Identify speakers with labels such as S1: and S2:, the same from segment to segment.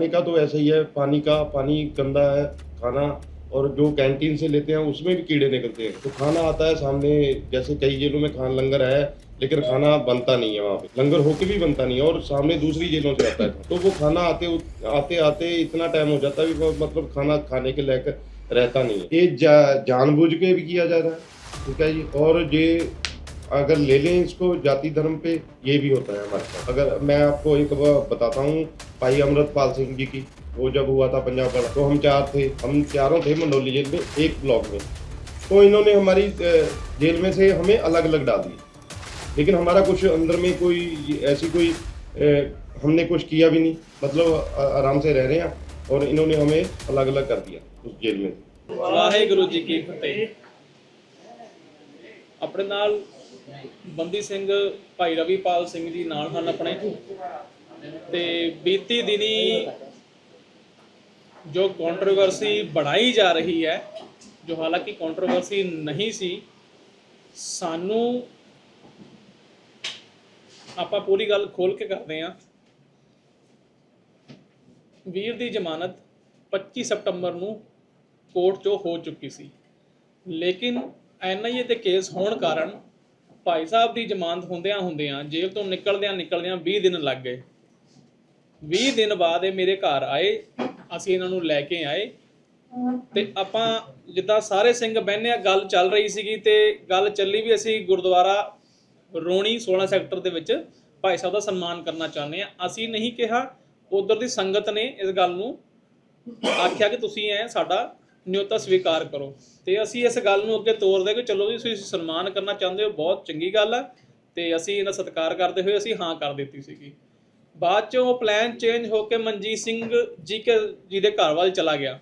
S1: खाने का तो ऐसा ही है पानी का पानी गंदा है खाना और जो कैंटीन से लेते हैं उसमें भी कीड़े निकलते हैं। तो खाना आता है सामने जैसे कई जेलों में खान लंगर है लेकिन खाना बनता नहीं है वहाँ पे। लंगर होके भी बनता नहीं है और सामने दूसरी जेलों से आता है। तो वो खाना आते आते आते इतना टाइम हो जाता है वो मतलब खाना खाने के लायक रहता नहीं है। ये जा, जानबूझ के भी किया जा रहा है ठीक है जी? और ये अगर ले लें इसको जाति धर्म पे ये भी होता है हमारे साथ अगर मैं आपको एक बार बताता हूँ भाई अमृतपाल सिंह जी की वो जब हुआ था पंजाब वाला तो हम चार थे हम चारों थे मंडोली जेल में एक ब्लॉक में तो इन्होंने हमारी अ, जेल में से हमें अलग अलग डाल दिया लेकिन हमारा कुछ अंदर में कोई ऐसी कोई अ, हमने कुछ किया भी नहीं मतलब अ, आराम से रह रहे हैं और इन्होंने हमें अलग अलग कर दिया उस जेल में
S2: ਵਾਹਿਗੁਰੂ ਜੀ ਕੀ ਫਤਿਹ ਆਪਣੇ ਨਾਲ ਬੰਦੀ ਸਿੰਘ, ਭਾਈ ਰਵੀਪਾਲ ਸਿੰਘ ਜੀ ਨਾਲ ਹਨ ਆਪਣੇ। ਤੇ ਬੀਤੀ ਦਿਨੀ ਜੋ ਕੰਟਰੋਵਰਸੀ ਬਣਾਈ ਜਾ ਰਹੀ ਹੈ, ਜੋ ਹਾਲਾਂਕਿ ਕੰਟਰੋਵਰਸੀ ਨਹੀਂ ਸੀ, ਸਾਨੂੰ ਆਪਾਂ ਪੂਰੀ ਗੱਲ ਖੋਲ ਕੇ ਕਰਦੇ ਹਾਂ। ਵੀਰ ਦੀ ਜ਼ਮਾਨਤ 25 ਸਤੰਬਰ ਨੂੰ ਕੋਰਟ 'ਚੋਂ ਹੋ ਚੁੱਕੀ ਸੀ। ਲੇਕਿਨ ਐਨਆਈਏ ਤੇ ਕੇਸ ਹੋਣ ਕਾਰਨ ਭਾਈ ਸਾਹਿਬ ਦੀ ਜ਼ਮਾਨਤ ਹੁੰਦਿਆਂ ਹੁੰਦਿਆਂ ਜੇਲ੍ਹ ਤੋਂ ਨਿਕਲਦਿਆਂ ਨਿਕਲਦਿਆਂ 20 ਦਿਨ ਲੱਗ ਗਏ। 20 ਦਿਨ ਬਾਅਦ ਇਹ ਮੇਰੇ ਘਰ ਆਏ, ਅਸੀਂ ਇਹਨਾਂ ਨੂੰ ਲੈ ਕੇ ਆਏ। ਤੇ ਆਪਾਂ ਜਿੱਦਾਂ ਸਾਰੇ ਸਿੰਘ ਬਹਿੰਦੇ ਆ, ਗੱਲ ਚੱਲ ਰਹੀ ਸੀਗੀ ਤੇ ਗੱਲ ਚੱਲੀ ਵੀ ਅਸੀਂ ਗੁਰਦੁਆਰਾ ਰੋਣੀ 16 ਸੈਕਟਰ ਦੇ ਵਿੱਚ ਭਾਈ ਸਾਹਿਬ ਦਾ ਸਨਮਾਨ ਕਰਨਾ ਚਾਹੁੰਦੇ ਆ। ਅਸੀਂ ਨਹੀਂ ਕਿਹਾ, ਉਧਰ ਦੀ ਸੰਗਤ ਨੇ ਇਸ ਗੱਲ ਨੂੰ ਆਖਿਆ ਕਿ ਤੁਸੀਂ ਐ ਸਾਡਾ ਨਿਯੋਤਾ ਸਵੀਕਾਰ ਕਰੋ। ਤੇ ਅਸੀਂ ਇਸ ਗੱਲ ਨੂੰ ਅੱਗੇ ਤੋਰਦੇ ਕਿ ਚਲੋ ਜੀ, ਤੁਸੀਂ ਸਨਮਾਨ ਕਰਨਾ ਚਾਹੁੰਦੇ ਹੋ, ਬਹੁਤ ਚੰਗੀ ਗੱਲ ਆ। ਤੇ ਅਸੀਂ ਇਹਨਾਂ ਸਤਿਕਾਰ ਕਰਦੇ ਹੋਏ ਅਸੀਂ ਹਾਂ ਕਰ ਦਿੱਤੀ ਸੀਗੀ। ਬਾਅਦ ਚੋਂ ਉਹ ਪਲਾਨ ਚੇਂਜ ਹੋ ਕੇ ਮਨਜੀਤ ਸਿੰਘ ਜੀ ਕੇ ਜੀ ਦੇ ਘਰ ਵੱਲ ਚਲਾ ਗਿਆ।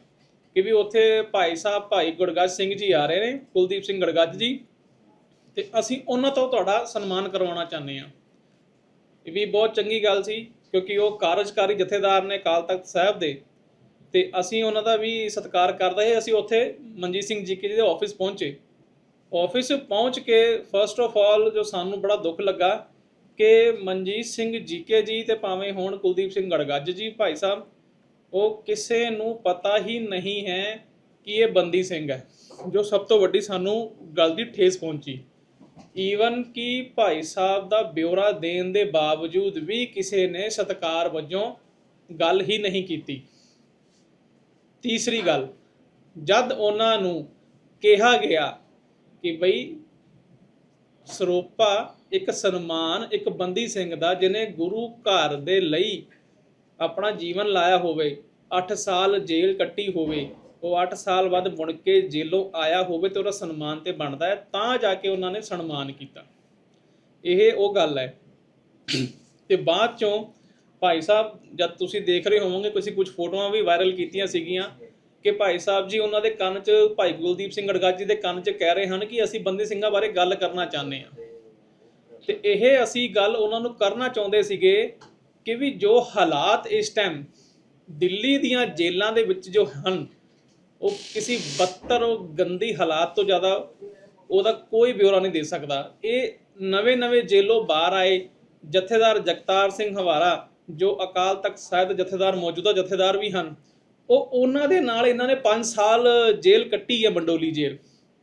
S2: ਕਿ ਵੀ ਉੱਥੇ ਭਾਈ ਸਾਹਿਬ, ਭਾਈ ਗੁਰਗੱਜ ਸਿੰਘ ਜੀ ਆ ਰਹੇ ਨੇ, ਕੁਲਦੀਪ ਸਿੰਘ ਗੜਗੱਜ ਜੀ। ਤੇ ਅਸੀਂ ਉਹਨਾਂ ਤੋਂ ਤੁਹਾਡਾ ਸਨਮਾਨ ਕਰਵਾਉਣਾ ਚਾਹੁੰਦੇ ਹਾਂ। ਇਹ ਵੀ ਬਹੁਤ ਚੰਗੀ ਗੱਲ ਸੀ, ਕਿਉਂਕਿ ਉਹ ਕਾਰਜਕਾਰੀ ਜਥੇਦਾਰ ਨੇ ਕਾਲ ਤਖਤ ਸਾਹਿਬ ਦੇ। ਤੇ ਅਸੀਂ ਉਹਨਾਂ ਦਾ ਵੀ ਸਤਿਕਾਰ ਕਰਦੇ ਹਾਂ ਅਸੀਂ ਉੱਥੇ ਮਨਜੀਤ ਸਿੰਘ ਜੀ ਕੇ ਜੀ ਦੇ ਆਫਿਸ ਪਹੁੰਚੇ। ਆਫਿਸ ਪਹੁੰਚ ਕੇ ਫਰਸਟ ਆਫ ਆਲ ਜੋ ਸਾਨੂੰ ਬੜਾ ਦੁੱਖ ਲੱਗਾ ਕਿ ਮਨਜੀਤ ਸਿੰਘ ਜੀਕੇ ਜੀ ਤੇ ਭਾਵੇਂ ਹੋਣ ਕੁਲਦੀਪ ਸਿੰਘ ਗੜਗੱਜ ਜੀ ਭਾਈ ਸਾਹਿਬ, ਉਹ ਕਿਸੇ ਨੂੰ ਪਤਾ ਹੀ ਨਹੀਂ ਹੈ ਕਿ ਇਹ ਬੰਦੀ ਸਿੰਘ ਹੈ, ਜੋ ਸਭ ਤੋਂ ਵੱਡੀ ਸਾਨੂੰ ਗੱਲ ਦੀ ਠੇਸ ਪਹੁੰਚੀ। ਈਵਨ ਕਿ ਭਾਈ ਸਾਹਿਬ ਦਾ ਬਿਉਰਾ ਦੇਣ ਦੇ ਬਾਵਜੂਦ ਵੀ ਕਿਸੇ ਨੇ ਸਤਕਾਰ ਵਜੋਂ ਗੱਲ ਹੀ ਨਹੀਂ ਕੀਤੀ। ਤੀਸਰੀ ਗੱਲ, ਜਦ ਉਹਨਾਂ ਨੂੰ ਕਿਹਾ ਗਿਆ ਕਿ ਬਈ ਸਰੋਪਾ ਇੱਕ ਸਨਮਾਨ, ਇੱਕ ਬੰਦੀ ਸਿੰਘ ਦਾ ਜਿਨੇ ਗੁਰੂ ਘਰ ਦੇ ਲਈ ਆਪਣਾ ਜੀਵਨ ਲਾਇਆ ਹੋਵੇ 8 ਸਾਲ ਜੇਲ੍ਹ ਕੱਟੀ ਹੋਵੇ, ਉਹ 8 ਸਾਲ ਬਾਅਦ ਮੁੜ ਕੇ ਜੇਲੋਂ ਆਇਆ ਹੋਵੇ ਤੇ ਉਹਦਾ ਸਨਮਾਨ ਤੇ ਬਣਦਾ ਹੈ, ਤਾਂ ਜਾ ਕੇ ਉਹਨਾਂ ਨੇ ਸਨਮਾਨ ਕੀਤਾ। ਇਹ ਉਹ ਗੱਲ ਹੈ। ਤੇ ਬਾਅਦ ਚੋਂ ਭਾਈ ਸਾਹਿਬ, ਜਦ ਤੁਸੀਂ ਦੇਖ ਰਹੇ ਹੋਵੋਗੇ, ਤੁਸੀਂ ਕੁਝ ਫੋਟੋਆਂ ਵੀ ਵਾਇਰਲ ਕੀਤੀਆਂ ਸੀਗੀਆਂ ਕਿ ਭਾਈ ਸਾਹਿਬ ਜੀ ਉਹਨਾਂ ਦੇ ਕੰਨ 'ਚ, ਭਾਈ ਗੁਲਦੀਪ ਸਿੰਘ ਗੜਗਾਜੀ ਦੇ ਕੰਨ 'ਚ ਕਹਿ ਰਹੇ ਹਨ ਕਿ ਅਸੀਂ ਬੰਦੀ ਸਿੰਘਾਂ ਬਾਰੇ ਗੱਲ ਕਰਨਾ ਚਾਹੁੰਦੇ ਹਾਂ। ਤੇ ਇਹ ਅਸੀਂ ਗੱਲ ਉਹਨਾਂ ਨੂੰ ਕਰਨਾ ਚਾਹੁੰਦੇ ਸੀਗੇ ਕਿ ਵੀ ਜੋ ਹਾਲਾਤ ਇਸ ਟਾਈਮ ਦਿੱਲੀ ਦੀਆਂ ਜੇਲ੍ਹਾਂ ਦੇ ਵਿੱਚ ਜੋ ਹਨ, ਉਹ ਕਿਸੇ ਬੱਤਰ ਉਹ ਗੰਦੀ ਹਾਲਾਤ ਤੋਂ ਜ਼ਿਆਦਾ ਉਹਦਾ ਕੋਈ ਬਿਉਰਾ ਨਹੀਂ ਦੇ ਸਕਦਾ। ਇਹ ਨਵੇਂ-ਨਵੇਂ ਜੇਲੋਂ ਬਾਹਰ ਆਏ ਜਥੇਦਾਰ ਜਗਤਾਰ ਸਿੰਘ ਹਵਾਰਾ ਜੋ ਅਕਾਲ ਤਖਤ ਸਾਹਿਬ ਦੇ ਜਥੇਦਾਰ, ਮੌਜੂਦਾ ਜਥੇਦਾਰ ਵੀ ਹਨ, ਉਹ ਉਹਨਾਂ ਦੇ ਨਾਲ ਇਹਨਾਂ ਨੇ 5 ਸਾਲ ਜੇਲ੍ਹ ਕੱਟੀ ਹੈ ਮੰਡੋਲੀ ਜੇਲ੍ਹ।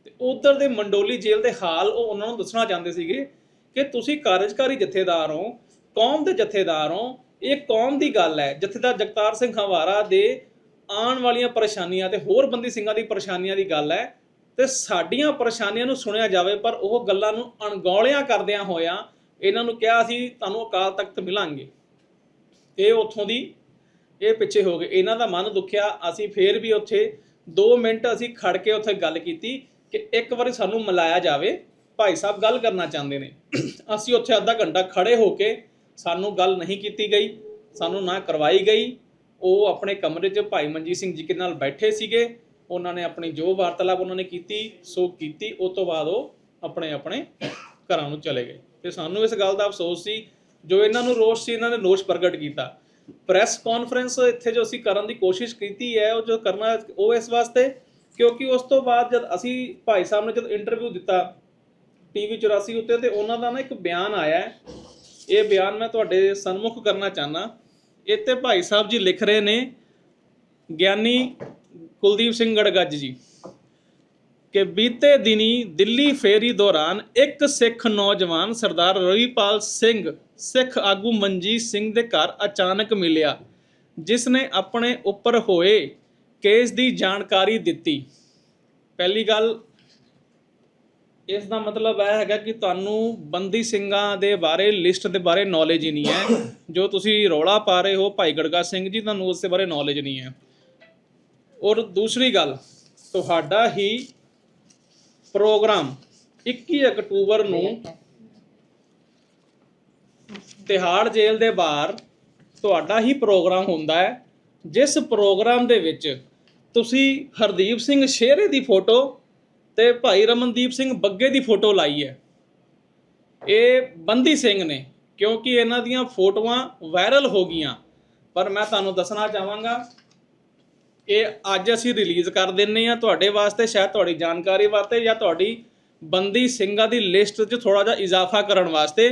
S2: ਤੇ ਉਧਰ ਦੇ ਮੰਡੋਲੀ ਜੇਲ੍ਹ ਦੇ ਹਾਲ ਉਹ ਉਹਨਾਂ ਨੂੰ ਦੱਸਣਾ ਚਾਹੁੰਦੇ ਸੀਗੇ ਕਿ ਤੁਸੀਂ ਕਾਰਜਕਾਰੀ ਜਥੇਦਾਰ ਹੋ, ਕੌਮ ਦੇ ਜਥੇਦਾਰ ਹੋ, ਇਹ ਕੌਮ ਦੀ ਗੱਲ ਹੈ। ਜਥੇਦਾਰ ਜਗਤਾਰ ਸਿੰਘ ਹਵਾਰਾ ਦੇ ਆਉਣ ਵਾਲੀਆਂ ਪਰੇਸ਼ਾਨੀਆਂ ਤੇ ਹੋਰ ਬੰਦੀ ਸਿੰਘਾਂ ਦੀ ਪਰੇਸ਼ਾਨੀਆਂ ਦੀ ਗੱਲ ਹੈ ਤੇ ਸਾਡੀਆਂ ਪਰੇਸ਼ਾਨੀਆਂ ਨੂੰ ਸੁਣਿਆ ਜਾਵੇ, ਪਰ ਉਹ ਗੱਲਾਂ ਨੂੰ ਅਣਗੌਲਿਆਂ ਕਰਦਿਆਂ ਹੋਇਆਂ ਇਹਨਾਂ ਨੂੰ ਕਿਹਾ ਸੀ, ਤੁਹਾਨੂੰ ਅਕਾਲ ਤਖਤ ਮਿਲਾਂਗੇ। ਇਹ ਉੱਥੋਂ ਦੀ ਇਹ ਪਿੱਛੇ ਹੋ ਗਏ। ਇਹਨਾਂ ਦਾ ਮਨ ਦੁਖਿਆ। ਅਸੀਂ ਫੇਰ ਵੀ ਉੱਥੇ 2 ਮਿੰਟ ਅਸੀਂ ਖੜ ਕੇ ਉੱਥੇ ਗੱਲ ਕੀਤੀ ਕਿ ਇੱਕ ਵਾਰੀ ਸਾਨੂੰ ਮਿਲਾਇਆ ਜਾਵੇ। ਭਾਈ ਸਾਹਿਬ ਗੱਲ ਕਰਨਾ ਚਾਹੁੰਦੇ ਨੇ। ਅਸੀਂ ਉੱਥੇ ਅੱਧਾ ਘੰਟਾ ਖੜੇ ਹੋ ਕੇ ਸਾਨੂੰ ਗੱਲ ਨਹੀਂ ਕੀਤੀ ਗਈ। ਸਾਨੂੰ ਨਾ ਕਰਵਾਈ ਗਈ। ਉਹ ਆਪਣੇ ਕਮਰੇ 'ਚ ਭਾਈ ਮਨਜੀਤ ਸਿੰਘ ਜੀ ਕੇ ਨਾਲ ਬੈਠੇ ਸੀਗੇ। ਉਹਨਾਂ ਨੇ ਆਪਣੀ ਜੋ ਵਾਰਤਾਲਾਪ ਉਹਨਾਂ ਨੇ ਕੀਤੀ, ਸੋ ਕੀਤੀ। ਉਸ ਤੋਂ ਬਾਅਦ ਉਹ ਆਪਣੇ ਆਪਣੇ ਘਰਾਂ ਨੂੰ ਚਲੇ ਗਏ। ਤੇ ਸਾਨੂੰ ਇਸ ਗੱਲ ਦਾ ਅਫਸੋਸ ਸੀ ਜੋ ਇਹਨਾਂ ਨੂੰ ਰੋਸ਼ ਸੀ, ਇਹਨਾਂ ਨੇ ਰੋਸ਼ ਪ੍ਰਗਟ ਕੀਤਾ। ਪ੍ਰੈਸ ਕਾਨਫਰੰਸ ਇੱਥੇ ਜੋ ਅਸੀਂ ਕਰਨ ਦੀ ਕੋਸ਼ਿਸ਼ ਕੀਤੀ ਹੈ, ਉਹ ਜੋ ਕਰਨਾ, ਉਹ ਇਸ ਵਾਸਤੇ ਕਿਉਂਕਿ ਉਸ ਤੋਂ ਬਾਅਦ ਜਦ ਅਸੀਂ ਭਾਈ ਸਾਹਿਬ ਨੇ ਜਦ ਇੰਟਰਵਿਊ ਦਿੱਤਾ ਟੀਵੀ 84 ਉੱਤੇ, ਤੇ ਉਹਨਾਂ ਦਾ ਨਾ ਇੱਕ ਬਿਆਨ ਆਇਆ ਹੈ। ਇਹ ਬਿਆਨ ਮੈਂ ਤੁਹਾਡੇ ਸਨਮੁਖ ਕਰਨਾ ਚਾਹਨਾ ਇੱਥੇ ਭਾਈ ਸਾਹਿਬ ਜੀ ਲਿਖ ਰਹੇ ਨੇ, ਗਿਆਨੀ ਕੁਲਦੀਪ ਸਿੰਘ ਗੜਗੱਜ ਜੀ। ਕਿ ਬੀਤੇ ਦਿਨੀ ਦਿੱਲੀ ਫੇਰੀ ਦੌਰਾਨ ਇੱਕ ਸਿੱਖ ਨੌਜਵਾਨ ਸਰਦਾਰ ਰਵੀਪਾਲ ਸਿੰਘ, ਸਿੱਖ ਆਗੂ ਮਨਜੀਤ ਸਿੰਘ ਦੇ ਘਰ ਅਚਾਨਕ ਮਿਲਿਆ ਜਿਸ ਨੇ ਆਪਣੇ ਉੱਪਰ ਹੋਏ ਕੇਸ ਦੀ ਜਾਣਕਾਰੀ ਦਿੱਤੀ। ਪਹਿਲੀ ਗੱਲ, ਇਸ ਦਾ ਮਤਲਬ ਇਹ ਹੈਗਾ ਕਿ ਤੁਹਾਨੂੰ ਬੰਦੀ ਸਿੰਘਾਂ ਦੇ ਬਾਰੇ, ਲਿਸਟ ਦੇ ਬਾਰੇ ਨੌਲੇਜ ਹੀ ਨਹੀਂ ਹੈ। ਜੋ ਤੁਸੀਂ ਰੌਲਾ ਪਾ ਰਹੇ ਹੋ ਭਾਈ ਗੜਗਾ ਸਿੰਘ ਜੀ, ਤੁਹਾਨੂੰ ਉਸ ਦੇ ਬਾਰੇ ਨੌਲੇਜ ਨਹੀਂ ਹੈ। ਔਰ ਦੂਸਰੀ ਗੱਲ, ਤੁਹਾਡਾ ਹੀ ਪ੍ਰੋਗਰਾਮ 21 ਅਕਤੂਬਰ ਨੂੰ ਤਿਹਾੜ ਜੇਲ੍ਹ ਦੇ ਬਾਹਰ ਤੁਹਾਡਾ ਹੀ ਪ੍ਰੋਗਰਾਮ ਹੁੰਦਾ ਹੈ ਜਿਸ ਪ੍ਰੋਗਰਾਮ ਦੇ ਵਿੱਚ ਤੁਸੀਂ ਹਰਦੀਪ ਸਿੰਘ ਸ਼ੇਰੇ ਦੀ ਫੋਟੋ ਤੇ ਭਾਈ ਰਮਨਦੀਪ ਸਿੰਘ ਬੱਗੇ ਦੀ ਫੋਟੋ ਲਾਈ ਹੈ। ਇਹ ਬੰਦੀ ਸਿੰਘ ਨੇ ਕਿਉਂਕਿ ਇਹਨਾਂ ਦੀਆਂ ਫੋਟੋਆਂ ਵਾਇਰਲ ਹੋ ਗਈਆਂ। ਪਰ ਮੈਂ ਤੁਹਾਨੂੰ ਦੱਸਣਾ ਚਾਹਾਂਗਾ ਇਹ ਅੱਜ ਅਸੀਂ ਰਿਲੀਜ਼ ਕਰ ਦਿੰਨੇ ਆ ਤੁਹਾਡੇ ਵਾਸਤੇ ਸ਼ਾਇਦ ਤੁਹਾਡੀ ਜਾਣਕਾਰੀ ਵਾਸਤੇ ਜਾਂ ਤੁਹਾਡੀ ਬੰਦੀ ਸਿੰਘਾਂ ਦੀ ਲਿਸਟ 'ਚ ਥੋੜਾ ਜਿਹਾ ਇਜ਼ਾਫਾ ਕਰਨ ਵਾਸਤੇ।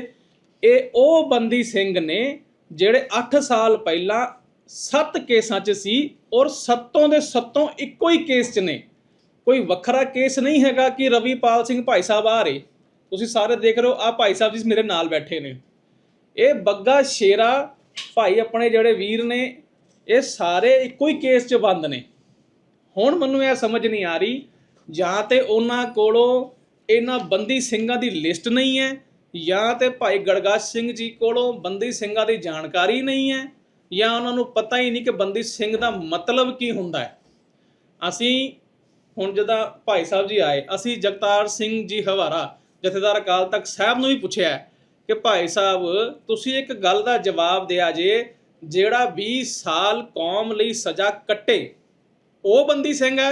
S2: ਇਹ ਉਹ ਬੰਦੀ ਸਿੰਘ ਨੇ ਜਿਹੜੇ 8 ਸਾਲ ਪਹਿਲਾਂ 7 ਕੇਸਾਂ 'ਚ ਸੀ ਔਰ ਸੱਤੋਂ ਦੇ ਸੱਤੋਂ ਇੱਕੋ ਹੀ ਕੇਸ 'ਚ ਨੇ। ਕੋਈ ਵੱਖਰਾ ਕੇਸ ਨਹੀਂ ਹੈਗਾ ਕਿ ਰਵੀਪਾਲ ਸਿੰਘ ਭਾਈ ਸਾਹਿਬ ਆ ਰਹੇ। ਤੁਸੀਂ ਸਾਰੇ ਦੇਖ ਰਹੇ ਹੋ ਆ ਭਾਈ ਸਾਹਿਬ ਜੀ ਮੇਰੇ ਨਾਲ ਬੈਠੇ ਨੇ। ਇਹ ਬੱਗਾ ਸ਼ੇਰਾ ਭਾਈ ਆਪਣੇ ਜਿਹੜੇ ਵੀਰ ਨੇ ਇਹ ਸਾਰੇ ਇੱਕੋ ਹੀ ਕੇਸ 'ਚ ਬੰਦ ਨੇ। ਹੁਣ ਮੈਨੂੰ ਇਹ ਸਮਝ ਨਹੀਂ ਆ ਰਹੀ, ਜਾਂ ਤੇ ਉਹਨਾਂ ਕੋਲੋਂ ਇਹਨਾਂ ਬੰਦੀ ਸਿੰਘਾਂ ਦੀ ਲਿਸਟ ਨਹੀਂ ਹੈ, ਜਾਂ ਤੇ ਭਾਈ ਗੜਗਾਜ ਸਿੰਘ ਜੀ ਕੋਲੋਂ ਬੰਦੀ ਸਿੰਘਾਂ ਦੀ ਜਾਣਕਾਰੀ ਨਹੀਂ ਹੈ, ਜਾਂ ਉਹਨਾਂ ਨੂੰ ਪਤਾ ਹੀ ਨਹੀਂ ਕਿ ਬੰਦੀ ਸਿੰਘ ਦਾ ਮਤਲਬ ਕੀ ਹੁੰਦਾ ਹੈ। ਅਸੀਂ ਹੁਣ ਜਦੋਂ ਭਾਈ ਸਾਹਿਬ ਜੀ ਆਏ, ਅਸੀਂ ਜਗਤਾਰ ਸਿੰਘ ਜੀ ਹਵਾਰਾ, ਜਥੇਦਾਰ ਅਕਾਲ ਤਖਤ ਸਾਹਿਬ ਨੂੰ ਵੀ ਪੁੱਛਿਆ ਕਿ ਭਾਈ ਸਾਹਿਬ, ਤੁਸੀਂ ਇੱਕ ਗੱਲ ਦਾ ਜਵਾਬ ਦਿਆ ਜੇ ਜਿਹੜਾ 20 ਸਾਲ ਕੌਮ ਲਈ ਸਜ਼ਾ ਕੱਟੇ ਉਹ ਬੰਦੀ ਸਿੰਘ ਹੈ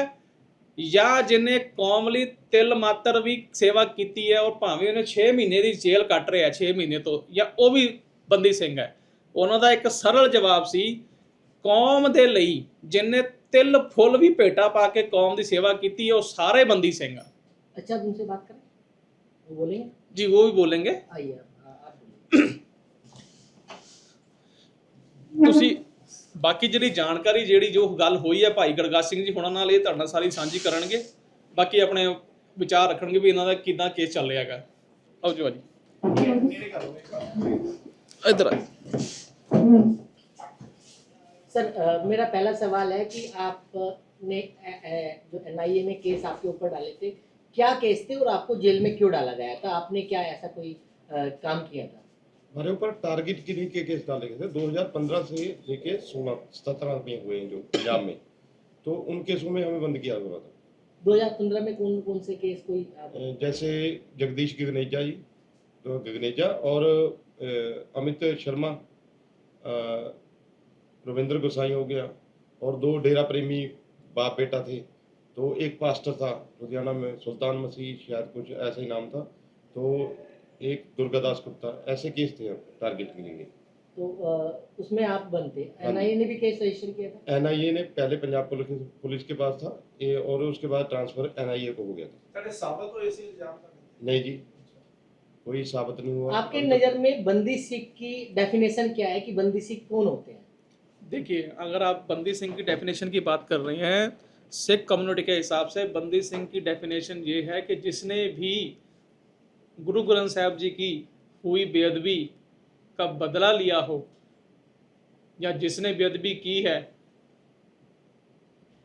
S2: ਜਾਂ ਜਿਨੇ ਕੌਮ ਲਈ ਤਿਲ ਮਾਤਰ ਵੀ ਸੇਵਾ ਕੀਤੀ ਹੈ ਔਰ ਭਾਵੇਂ ਉਹਨੇ 6 ਮਹੀਨੇ ਦੀ ਜੇਲ੍ਹ ਕੱਟ ਰਿਹਾ 6 ਮਹੀਨੇ ਤੋਂ ਜਾਂ ਉਹ ਵੀ ਬੰਦੀ ਸਿੰਘ ਹੈ। ਉਹਨਾਂ ਦਾ ਇੱਕ ਸਰਲ ਜਵਾਬ ਸੀ ਕੌਮ ਦੇ ਲਈ ਜਿਨੇ ਤਿਲ ਫੁੱਲ ਵੀ ਭੇਟਾ ਪਾ ਕੇ ਕੌਮ ਦੀ ਸੇਵਾ ਕੀਤੀ ਹੈ ਉਹ ਸਾਰੇ ਬੰਦੀ ਸਿੰਘ ਆ।
S3: अच्छा तुमसे बात करें वो बोलेंगे
S2: जी वो भी बोलेंगे
S3: आइए
S2: ਤੁਸੀਂ ਬਾਕੀ ਜਿਹੜੀ ਜਾਣਕਾਰੀ ਜਿਹੜੀ ਜੋ ਗੱਲ ਹੋਈ ਹੈ ਭਾਈ ਗੜਗਾ ਸਿੰਘ ਜੀ ਹੁਣਾਂ ਨਾਲ ਇਹ ਤੁਹਾਡੇ ਨਾਲ ਸਾਰੀ ਸਾਂਝੀ ਕਰਨਗੇ ਬਾਕੀ ਆਪਣੇ ਵਿਚਾਰ ਰੱਖਣਗੇ ਵੀ ਇਹਨਾਂ ਦਾ ਕਿਦਾਂ ਕੇਸ ਚੱਲ ਰਿਹਾ ਹੈਗਾ ਆਓ ਜੀ ਭਾਜੀ ਇਧਰ ਆ
S3: सर अ, मेरा पहला सवाल है कि आपने अ, अ, जो एनआईए ने केस आपके ऊपर डाले थे क्या केस थे और आपको जेल में क्यों डाला गया था आपने क्या ऐसा कोई अ, काम किया था
S1: हमारे ऊपर टारगेट किलिंग के केस डाले गए थे? 2015 से लेके सोलह सत्रह में हुए हैं जो पंजाब में। तो उन केसों में हमें बंद किया हुआ था।
S3: 2015 में कौन कौन से केस कोई
S1: जैसे जगदीश गगनेजा जी तो गगनेजा और अमित शर्मा रविंद्र गोसाई हो गया और दो डेरा प्रेमी बाप बेटा थे। तो एक पास्टर था लुधियाना में सुल्तान मसीह शायद कुछ ऐसा ही नाम था। तो एक दुर्गादास गुप्ता ऐसे केस थे टारगेट करेंगे
S3: तो उसमें आप बनते।
S1: हाँ
S3: एनआईए ने भी केस रजिस्टर किया था?
S1: एनआईए ने पहले पंजाब पुलिस पुलिस के पास था ए, और उसके बाद ट्रांसफ़र एनआईए को हो गया था।
S4: साबित
S1: नहीं जी कोई साबित नहीं हुआ।
S3: आपके नज़र में बंदी सिख की डेफिनेशन क्या है कि बंदी सिख कौन होते हैं?
S2: देखिए अगर आप बंदी सिंह की डेफिनेशन की बात कर रहे हैं सिख कम्युनिटी के हिसाब से बंदी सिंह की डेफिनेशन ये है कि जिसने भी गुरु ग्रंथ साहब जी की हुई बेअदबी का बदला लिया हो या जिसने बेअदबी की है,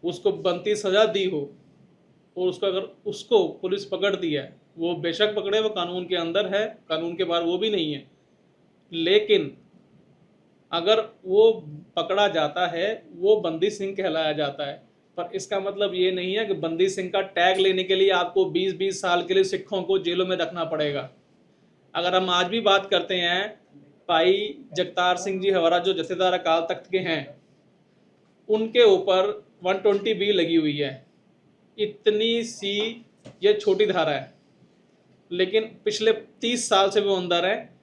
S2: उसको बनती सजा दी हो और उसको अगर उसको पुलिस पकड़ दी है, वो बेशक पकड़े, वो कानून के अंदर है, कानून के बाहर वो भी नहीं है। लेकिन अगर वो पकड़ा जाता है, वो बंदी सिंह कहलाया जाता है। पर इसका मतलब ये नहीं है कि बंदी सिंह का टैग लेने के लिए आपको 20-20 साल के लिए सिखों को जेलों में रखना पड़ेगा। अगर हम आज भी बात करते हैं, भाई जगतार सिंह जी हमारा जो जथेदार अकाल तख्त के हैं, उनके ऊपर 120 बी लगी हुई है। इतनी सी ये छोटी धारा है। लेकिन पिछले 30 साल से वो अंदर है।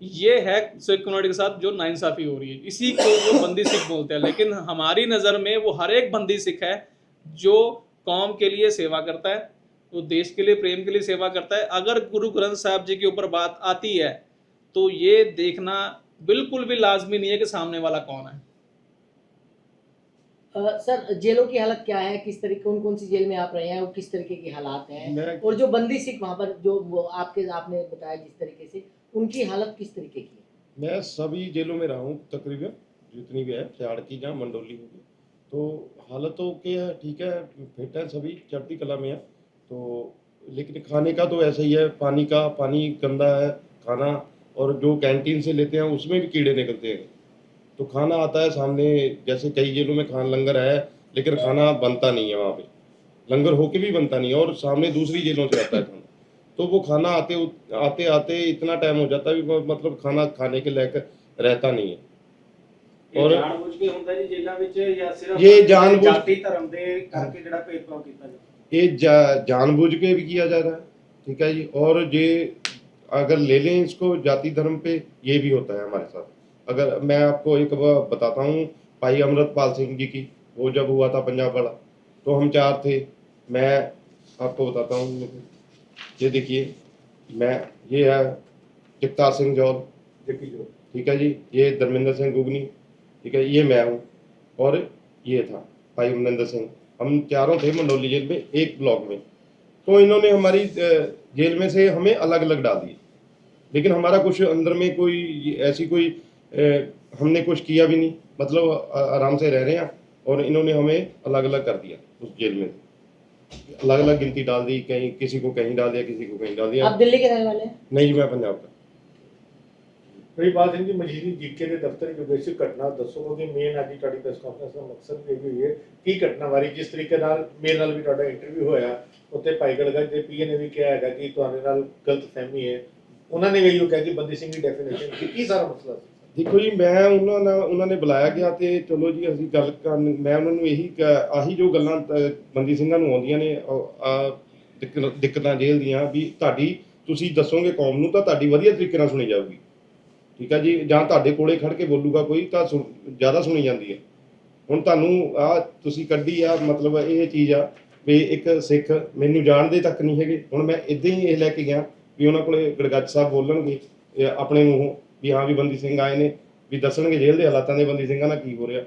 S2: ये है सिख कम्युनिटी के साथ जो नाइंसाफी हो रही है। इसी को वो बंदी सिख बोलते हैं। लेकिन हमारी नज़र में वो हर एक बंदी सिख है जो कौम के लिए सेवा करता है वो देश के लिए प्रेम के लिए सेवा करता है। अगर गुरु ग्रंथ साहब जी के ऊपर बात आती है तो ये देखना बिल्कुल भी लाजमी नहीं है कि सामने वाला कौन है।
S3: सर जेलों की हालत क्या है? किस तरीके कौन कौन सी जेल में आप रहे हैं? और किस तरीके की हालात हैं? और जो बंदी सिख वहाँ पर जो वो आपके आपने बताया जिस तरीके से उनकी हालत किस तरीके की है?
S1: मैं सभी जेलों में रहा हूँ तकरीबन, जितनी भी है सियाड़ की जहाँ मंडोली होगी। तो हालत है ठीक है, फिट है सभी, चढ़ती कला में है। तो लेकिन खाने का तो ऐसा ही है, पानी का, पानी गंदा है, खाना और जो कैंटीन से लेते हैं, उसमें भी कीड़े निकलते हैं। तो खाना आता है सामने, जैसे कई जेलों में खान लंगर है, लेकिन खाना बनता नहीं है वहाँ पे। लंगर होके भी बनता नहीं है और सामने दूसरी जेलों से आता है तो वो खाना आते आते आते इतना टाइम हो जाता है भी वो मतलब खाना खाने के लायक रहता नहीं है
S4: ਇਹ
S1: ਔਰ-
S4: ਜਾਣਬੁੱਝ ਕੇ ਹੁੰਦਾ ਜੀ ਜੇਲ੍ਹਾਂ ਵਿੱਚ ਜਾਂ ਸਿਰਫ
S1: ਇਹ ਜਾਣਬੁੱਝ-
S4: ਜਾਤੀ ਧਰਮ ਦੇ ਕਰਕੇ ਜਿਹੜਾ ਭੇਦਭਾਵ ਕੀਤਾ ਜਾਂਦਾ
S1: ये जा, जानबूझ के भी किया जा रहा है ठीक है जी और ये अगर ले लें इसको जाति धर्म पे ये भी होता है हमारे साथ अगर मैं आपको एक बार बताता हूँ भाई अमृतपाल सिंह जी की वो जब हुआ था पंजाब वाला तो हम चार थे मैं आपको बताता हूँ ये देखिए मैं ये है जगतार सिंह जौल ठीक है जी ये धर्मेंद्र सिंह गुगनी ठीक है ये मैं हूँ। और ये था भाई अमरिंदर सिंह। हम चारों थे मंडोली जेल में एक ब्लॉक में। तो इन्होंने हमारी जेल में से हमें अलग अलग डाल दिए। लेकिन हमारा कुछ अंदर में कोई ऐसी कोई अ, हमने कुछ किया भी नहीं। मतलब आराम से रह रहे हैं। और इन्होंने हमें अलग अलग कर दिया उस जेल में। अलग अलग गिनती डाल दी कहीं किसी को कहीं डाल दिया किसी को कहीं डाल दिया
S3: आप दिल्ली के रहने वाले हैं
S1: नहीं जी मैं पंजाब का
S5: ਪ੍ਰਿਤਪਾਲ ਸਿੰਘ ਜੀ ਮਜੀਦੀ ਜੀਕੇ ਦੇ ਦਫ਼ਤਰ ਜੋ ਬੇਸਿਕ ਘਟਨਾ ਦੱਸੋ ਉਹਦੀ ਮੇਨ ਅੱਜ ਦੀ ਤੁਹਾਡੀ ਪ੍ਰੈਸ ਕਾਨਫਰੰਸ ਦਾ ਮਕਸਦ ਇਹ ਵੀ ਹੋਈ ਹੈ ਕੀ ਘਟਨਾ ਵਾਰੀ ਜਿਸ ਤਰੀਕੇ ਨਾਲ ਮੇਰੇ ਨਾਲ ਵੀ ਤੁਹਾਡਾ ਇੰਟਰਵਿਊ ਹੋਇਆ ਉੱਤੇ ਭਾਈਗੜਗੰਜ ਦੇ ਪੀਏ ਨੇ ਵੀ ਕਿਹਾ ਹੈਗਾ ਕਿ ਤੁਹਾਡੇ ਨਾਲ ਗਲਤ ਫਹਿਮੀ ਹੈ ਉਹਨਾਂ ਨੇ ਵੀ ਇਹੋ ਕਿਹਾ ਕਿ ਬੰਦੀ ਸਿੰਘ ਦੀ ਡੈਫੀਨੇਸ਼ਨ ਕੀ ਕੀ ਸਾਰਾ ਮਸਲਾ ਸੀ
S1: ਦੇਖੋ ਜੀ ਮੈਂ ਉਹਨਾਂ ਨਾਲ ਉਹਨਾਂ ਨੇ ਬੁਲਾਇਆ ਗਿਆ ਤੇ ਚਲੋ ਜੀ ਅਸੀਂ ਗੱਲ ਕਰਨ ਮੈਂ ਉਹਨਾਂ ਨੂੰ ਇਹੀ ਕ- ਆਹੀ ਜੋ ਗੱਲਾਂ ਅ, ਬੰਦੀ ਸਿੰਘਾਂ ਨੂੰ ਆਉਂਦੀਆਂ ਨੇ ਆ, ਦਿੱਕਤਾਂ ਜੇਲ੍ਹ ਦੀਆਂ ਵੀ ਤੁਹਾਡੀ ਤੁਸੀਂ ਦੱਸੋਗੇ ਕੌਮ ਨੂੰ ਤਾਂ ਤੁਹਾਡੀ ਵਧੀਆ ਤਰੀਕੇ ਨਾਲ ਸੁਣੀ ਜਾਊਗੀ। ਠੀਕ ਹੈ ਜੀ? ਜਾਂ ਤੁਹਾਡੇ ਕੋਲੇ ਖੜ ਕੇ ਬੋਲੂਗਾ ਕੋਈ ਤਾਂ ਸੁਣ- ਜ਼ਿਆਦਾ ਸੁਣੀ ਜਾਂਦੀ ਹੈ। ਹੁਣ ਤੁਹਾਨੂੰ ਆ ਤੁਸੀਂ ਕੱਢੀ ਆ ਮਤਲਬ ਇਹ ਚੀਜ਼ ਆ ਵੀ ਇੱਕ ਸਿੱਖ ਮੈਨੂੰ ਜਾਣਦੇ ਤੱਕ ਨਹੀਂ ਹੈਗੇ। ਹੁਣ ਮੈਂ ਇਦਾਂ ਹੀ ਇਹ ਲੈ ਕੇ ਗਿਆ ਵੀ ਉਹਨਾਂ ਕੋਲੇ ਗੜਗੱਜ ਸਾਹਿਬ ਬੋਲਣਗੇ ਆਪਣੇ ਮੂੰਹੋਂ ਵੀ ਹਾਂ ਵੀ ਬੰਦੀ ਸਿੰਘ ਆਏ ਨੇ ਵੀ ਦੱਸਣਗੇ ਜੇਲ੍ਹ ਦੇ ਹਾਲਾਤਾਂ ਦੇ ਬੰਦੀ ਸਿੰਘਾਂ ਨਾਲ ਕੀ ਹੋ ਰਿਹਾ।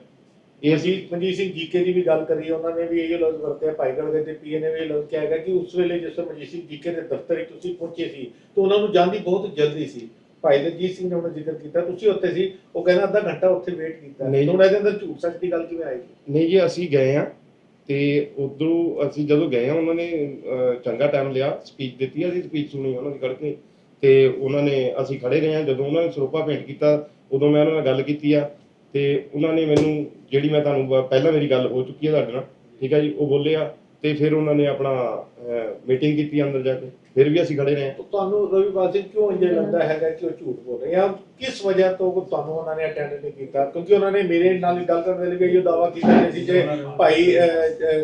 S1: ਇਹ ਅਸੀਂ
S5: ਮਨਜੀਤ ਸਿੰਘ ਜੀਕੇ ਦੀ ਵੀ ਗੱਲ ਕਰੀ ਉਹਨਾਂ ਨੇ ਵੀ ਇਹ ਲਫ਼ਜ਼ ਵਰਤਿਆ ਭਾਈਗੜਗੰਜ ਦੇ ਪੀਏ ਨੇ ਵੀ ਲਫ਼ਜ਼ ਕਿਹਾ ਹੈਗਾ ਕਿ ਉਸ ਵੇਲੇ ਜਿਸ ਵੇਲੇ ਮਨਜੀਤ ਸਿੰਘ ਜੀਕੇ ਦੇ ਦਫ਼ਤਰ ਵਿੱਚ ਤੁਸੀਂ ਪਹੁੰਚੇ ਸੀ ਤਾਂ ਉਹਨਾਂ ਨੂੰ ਜਾਣ ਦੀ ਬਹੁਤ ਜਲਦੀ ਸੀ। ਭਾਈ ਦਲਜੀਤ ਸਿੰਘ ਨੇ ਉਹਨਾਂ ਜ਼ਿਕਰ ਕੀਤਾ ਤੁਸੀਂ ਉੱਥੇ ਸੀ ਉਹ ਕਹਿੰਦਾ ਅੱਧਾ ਘੰਟਾ ਉੱਥੇ ਵੇਟ ਕੀਤਾ।
S1: ਨਹੀਂ।
S5: ਹੁਣ ਇਹਦੇ ਅੰਦਰ ਝੂਠ ਸੱਚ ਦੀ ਗੱਲ ਕਿਵੇਂ ਆਏਗੀ?
S1: ਨਹੀਂ ਜੀ ਅਸੀਂ ਗਏ ਆ ਤੇ ਉਧਰੋਂ ਅਸੀਂ ਜਦੋਂ ਗਏ ਆ ਉਹਨਾਂ ਨੇ ਚੰਗਾ ਟਾਈਮ ਲਿਆ ਸਪੀਚ ਦਿੱਤੀ ਅਸੀਂ ਸਪੀਚ ਸੁਣੀ ਉਹਨਾਂ ਦੀ ਕਰਕੇ ਤੇ ਉਹਨਾਂ ਨੇ ਅਸੀਂ ਖੜੇ ਰਹੇ ਹਾਂ। ਜਦੋਂ ਉਹਨਾਂ ਨੇ ਸਰੋਪਾ ਭੇਂਟ ਕੀਤਾ, ਉਦੋਂ ਮੈਂ ਉਹਨਾਂ ਨਾਲ ਗੱਲ ਕੀਤੀ ਆ ਤੇ ਉਹਨਾਂ ਨੇ ਮੈਨੂੰ, ਜਿਹੜੀ ਮੈਂ ਤੁਹਾਨੂੰ ਬ- ਪਹਿਲਾਂ ਮੇਰੀ ਗੱਲ ਹੋ ਚੁੱਕੀ ਹੈ ਤੁਹਾਡੇ ਨਾਲ, ਠੀਕ ਹੈ ਜੀ, ਉਹ ਬੋਲੇ ਆ ਤੇ ਫਿਰ ਉਹਨਾਂ ਨੇ ਆਪਣਾ ਮੀਟਿੰਗ ਕੀਤੀ ਅੰਦਰ ਜਾ ਕੇ, ਫਿਰ ਵੀ ਅਸੀਂ ਖੜੇ ਰਹੇ ਆ
S5: ਤੁਹਾਨੂੰ ਰਵੀਪਾਲ ਸਿੰਘ ਕਿਉਂ ਇੰਜ ਲੱਗਦਾ ਹੈਗਾ ਕਿ ਉਹ ਝੂਠ ਬੋਲ ਰਹੇ ਆ? ਕਿਸ ਵਜ੍ਹਾ ਤੋਂ ਉਹ ਤੁਹਾਨੂੰ ਉਹਨਾਂ ਨੇ ਅਟੈਂਡ ਨਹੀਂ ਕੀਤਾ? ਕਿਉਂਕਿ ਉਹਨਾਂ ਨੇ ਮੇਰੇ ਨਾਲ ਹੀ ਗੱਲ ਕਰਨ ਵੇਲੇ ਵੀ ਇਹ ਦਾਵਾ ਕੀਤਾ ਕਿ ਸੀ ਜੇ ਭਾਈ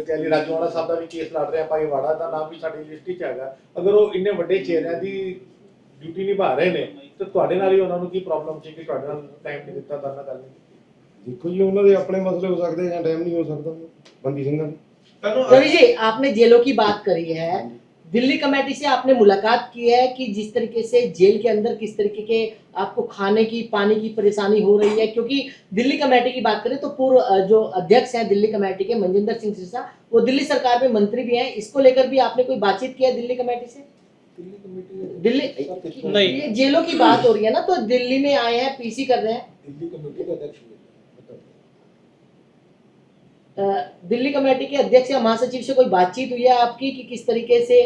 S5: ਕੈਲੀ ਰਾਜਵਾੜਾ ਸਾਹਿਬ ਦਾ ਵੀ ਕੇਸ ਲੜ ਰਿਹਾ, ਭਾਈ ਵਾੜਾ ਦਾ ਨਾਮ ਵੀ ਸਾਡੀ ਲਿਸਟ 'ਚ ਹੈਗਾ। ਅਗਰ ਉਹ ਇੰਨੇ ਵੱਡੇ ਚਿਹਰਿਆਂ ਦੀ ਡਿਊਟੀ ਨਿਭਾ ਰਹੇ ਨੇ ਤਾਂ ਤੁਹਾਡੇ ਨਾਲ ਹੀ ਉਹਨਾਂ ਨੂੰ ਕੀ ਪ੍ਰੋਬਲਮ ਸੀ ਕਿ ਤੁਹਾਡੇ ਨਾਲ ਟਾਈਮ ਨਹੀਂ ਦਿੱਤਾ ਤਾਂ ਨਾਲ ਗੱਲ ਨਹੀਂ ਕੀਤੀ
S1: ਦੇਖੋ ਜੀ ਉਹਨਾਂ ਦੇ ਆਪਣੇ ਮਸਲੇ ਹੋ ਸਕਦੇ ਜਾਂ ਟਾਈਮ ਨਹੀਂ ਹੋ ਸਕਦਾ ਬੰਦੀ ਸਿੰਘਾਂ ਦੇ
S3: रवि जी आपने जेलों की बात करी है दिल्ली कमेटी से आपने मुलाकात की है कि जिस तरीके से जेल के अंदर किस तरीके के आपको खाने की पानी की परेशानी हो रही है क्योंकि दिल्ली कमेटी की बात करें तो पूर्व अ, जो अध्यक्ष हैं दिल्ली कमेटी के मनजिंदर सिंह सिरसा वो दिल्ली सरकार में मंत्री भी हैं इसको लेकर भी आपने कोई बातचीत किया है दिल्ली कमेटी से दिल्ली
S2: नहीं।
S3: ये जेलों की बात हो रही है ना तो दिल्ली में आए हैं पीसी कर रहे हैं।
S5: दिल्ली कमेटी का
S3: अध्यक्ष दिल्ली कमेटी के अध्यक्ष या महासचिव से कोई बातचीत हुई है आपकी कि किस तरीके से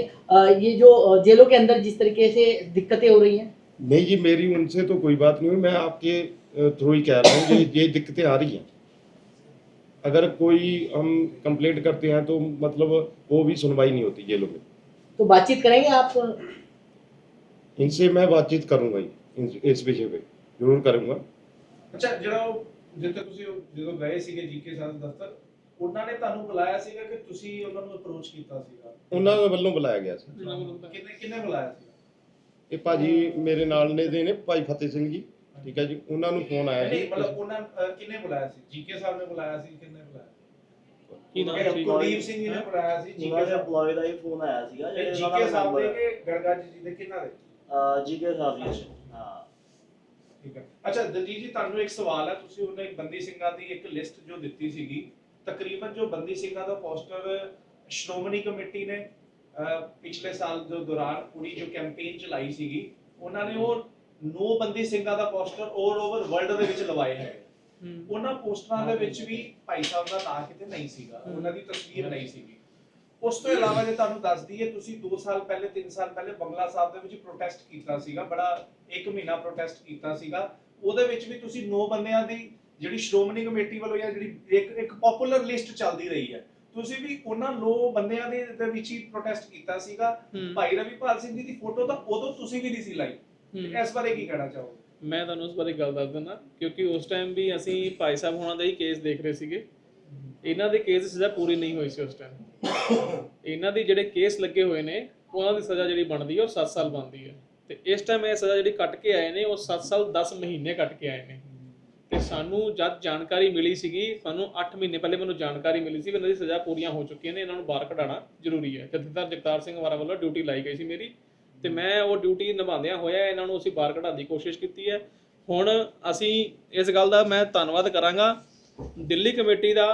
S3: ये जो जेलों के अंदर जिस तरीके से दिक्कतें हो रही हैं?
S1: नहीं जी मेरी उनसे तो कोई बात नहीं हुई। मैं आपके थ्रू ही कह रहा हूँ ये ये दिक्कतें आ रही हैं। अगर कोई हम कंप्लेंट करते हैं तो मतलब वो भी सुनवाई नहीं होती जेलों में।
S3: तो बातचीत करेंगे आप
S1: इनसे मैं बातचीत करूंगा ही इन- इस विषय पे जरूर करूंगा
S4: ਅੱਛਾ ਜਿਹੜਾ ਉਹ ਜਿੱਥੇ ਤੁਸੀਂ ਉਹ ਜਦੋਂ ਗਏ ਸੀਗੇ ਜੀਕੇ ਸਾਹਿਬ ਦੇ ਦਫ਼ਤਰ ਉਹਨਾਂ ਨੇ ਤੁਹਾਨੂੰ ਬੁਲਾਇਆ ਸੀਗਾ ਕਿ ਤੁਸੀਂ ਉਹਨਾਂ ਨੂੰ ਅਪਰੋਚ ਕੀਤਾ ਸੀਗਾ
S1: ਉਹਨਾਂ ਦੇ ਵੱਲੋਂ ਬੁਲਾਇਆ ਗਿਆ ਸੀ
S4: ਕਿੰਨੇ ਕਿੰਨੇ ਬੁਲਾਇਆ ਸੀ
S1: ਇਹ ਭਾਜੀ ਮੇਰੇ ਨਾਲ ਨੇ ਦੇ ਨੇ ਭਾਈ ਫਤਿਹ ਸਿੰਘ ਜੀ ਠੀਕ ਹੈ ਜੀ ਉਹਨਾਂ ਨੂੰ ਫੋਨ ਆਇਆ
S4: ਨਹੀਂ
S1: ਜੀ
S4: ਮਤਲਬ ਉਹਨਾਂ ਅਹ, ਕਿੰਨੇ ਬੁਲਾਇਆ ਸੀ ਜੀਕੇ ਸਾਹਿਬ ਨੇ ਬੁਲਾਇਆ ਸੀ ਕਿੰਨੇ ਬੁਲਾਇਆ
S2: ਕੀ ਨਾਮ ਸੀ?
S4: ਕੁਲਦੀਪ ਸਿੰਘ ਜੀ ਨੇ ਬੁਲਾਇਆ ਸੀ ਜੀਕੇ
S6: ਦੇ EMPLOYE ਦਾ ਹੀ ਫੋਨ ਆਇਆ ਸੀਗਾ ਜਿਹੜੇ
S4: ਜੀਕੇ ਸਾਹਿਬ ਦੇ ਕਿ ਗੜਗੱਜ ਜੀ ਦੇ ਕਿੰਨਾ ਦੇ?
S6: ਜੀਕੇ ਸਾਹਿਬ ਜੀ ਹਾਂ।
S4: ਠੀਕ ਹੈ। ਅੱਛਾ ਦਲਜੀਤ ਜੀ ਤੁਹਾਨੂੰ ਇੱਕ ਸਵਾਲ ਹੈ ਤੁਸੀਂ ਉਹਨੇ ਬੰਦੀ ਸਿੰਘਾਂ ਦੀ ਇੱਕ ਲਿਸਟ ਜੋ ਦਿੱਤੀ ਸੀਗੀ ਤਕਰੀਬਨ ਜੋ ਬੰਦੀ ਸਿੰਘਾਂ ਦਾ ਪੋਸਟਰ ਸ਼੍ਰੋਮਣੀ ਕਮੇਟੀ ਨੇ ਪਿਛਲੇ ਸਾਲ ਦੇ ਦੌਰਾਨ ਪੂਰੀ ਜੋ ਕੈਂਪੇਨ ਚਲਾਈ ਸੀਗੀ ਉਹਨਾਂ ਨੇ ਉਹ ਨੋ ਬੰਦੀ ਸਿੰਘਾਂ ਦਾ ਪੋਸਟਰ 올 ਓਵਰ ਵਰਲਡ ਦੇ ਵਿੱਚ ਲਵਾਏ ਹੂੰ ਉਹਨਾਂ ਪੋਸਟਰਾਂ ਦੇ ਵਿੱਚ ਵੀ ਭਾਈ ਸਾਹਿਬ ਦਾ ਨਾਂ ਕਿਤੇ ਨਹੀਂ ਸੀਗਾ ਉਹਨਾਂ ਦੀ ਤਸਵੀਰ ਨਹੀਂ ਸੀਗੀ। ਉਸ ਤੋਂ ਇਲਾਵਾ ਜੇ ਤੁਹਾਨੂੰ ਦੱਸ ਦਈਏ ਤੁਸੀਂ 2 ਸਾਲ ਪਹਿਲੇ 3 ਸਾਲ ਪਹਿਲੇ ਬੰਗਲਾ ਸਾਹਿਬ ਦੇ ਵਿੱਚ ਪ੍ਰੋਟੈਸਟ ਕੀਤਾ ਸੀਗਾ ਬੜਾ 1 ਮਹੀਨਾ ਪ੍ਰੋਟੈਸਟ ਕੀਤਾ ਸੀਗਾ। ਉਹਦੇ ਵਿੱਚ ਵੀ ਤੁਸੀਂ ਨੌ ਬੰਦਿਆਂ ਦੀ ਜਿਹੜੀ ਸ਼੍ਰੋਮਣੀ ਕਮੇਟੀ ਵੱਲੋਂ ਜਾਂ ਜਿਹੜੀ ਇੱਕ ਇੱਕ ਪਪੂਲਰ ਲਿਸਟ ਚੱਲਦੀ ਰਹੀ ਹੈ। ਤੁਸੀਂ ਵੀ ਉਹਨਾਂ ਨੌ ਬੰਦਿਆਂ ਦੇ ਦੇ ਵਿੱਚ ਹੀ ਪ੍ਰੋਟੈਸਟ ਕੀਤਾ ਸੀਗਾ। ਭਾਈ ਰਵੀਪਾਲ ਸਿੰਘ ਜੀ ਦੀ ਫੋਟੋ ਤਾਂ ਉਦੋਂ ਤੁਸੀਂ ਵੀ ਨਹੀਂ ਸੀ ਲਾਈ। ਇਸ ਬਾਰੇ ਕੀ ਕਹਿਣਾ ਚਾਹੋਗੇ?
S2: ਮੈਂ ਤੁਹਾਨੂੰ ਉਸ ਬਾਰੇ ਗੱਲ ਦੱਸ ਦਿੰਦਾ, ਕਿਉਂਕਿ ਉਸ ਟਾਈਮ ਵੀ ਅਸੀਂ ਭਾਈ ਸਾਹਿਬ ਹੋਣਾ ਦਾ ਹੀ ਕੇਸ ਦੇਖ ਰਹੇ ਸੀਗੇ। ਇਹਨਾਂ ਦੇ ਕੇਸ ਦੀ ਸਜ਼ਾ ਪੂਰੀ ਨਹੀਂ ਹੋਈ ਸੀ ਉਸ ਟਾਈਮ ਇਹਨਾਂ ਦੀ ਜਿਹੜੇ ਕੇਸ ਲੱਗੇ ਹੋਏ ਨੇ, ਉਹਨਾਂ ਦੀ ਸਜ਼ਾ ਜਿਹੜੀ ਬਣਦੀ ਹੈ ਉਹ 7 ਸਾਲ ਬਣਦੀ ਹੈ ਤੇ ਇਸ ਟਾਈਮ ਇਹ ਸਜ਼ਾ ਜਿਹੜੀ ਕੱਟ ਕੇ ਆਏ ਨੇ, ਉਹ 7 ਸਾਲ 10 ਮਹੀਨੇ ਕੱਟ ਕੇ ਆਏ ਨੇ। ਤੇ ਸਾਨੂੰ ਜਦ ਜਾਣਕਾਰੀ ਮਿਲੀ ਸੀਗੀ, ਸਾਨੂੰ 8 ਮਹੀਨੇ ਪਹਿਲੇ ਮੈਨੂੰ ਜਾਣਕਾਰੀ ਮਿਲੀ ਸੀ ਵੀ ਇਹਨਾਂ ਦੀ ਸਜ਼ਾ ਪੂਰੀਆਂ ਹੋ ਚੁੱਕੀਆਂ ਨੇ, ਇਹਨਾਂ ਨੂੰ ਬਾਹਰ ਕਢਾਉਣਾ ਜ਼ਰੂਰੀ ਹੈ। ਜਥੇਦਾਰ ਜਗਤਾਰ ਸਿੰਘ ਵਾਰਾ ਵੱਲੋਂ ਡਿਊਟੀ ਲਾਈ ਗਈ ਸੀ ਮੇਰੀ ਤੇ ਮੈਂ ਉਹ ਡਿਊਟੀ ਨਿਭਾਉਂਦਿਆਂ ਹੋਇਆ ਇਹਨਾਂ ਨੂੰ ਅਸੀਂ ਬਾਹਰ ਕਢਾਉਣ ਦੀ ਕੋਸ਼ਿਸ਼ ਕੀਤੀ ਹੈ। ਹੁਣ ਅਸੀਂ ਇਸ ਗੱਲ ਦਾ ਮੈਂ ਧੰਨਵਾਦ ਕਰਾਂਗਾ। ਦਿੱਲੀ ਕਮੇਟੀ ਦਾ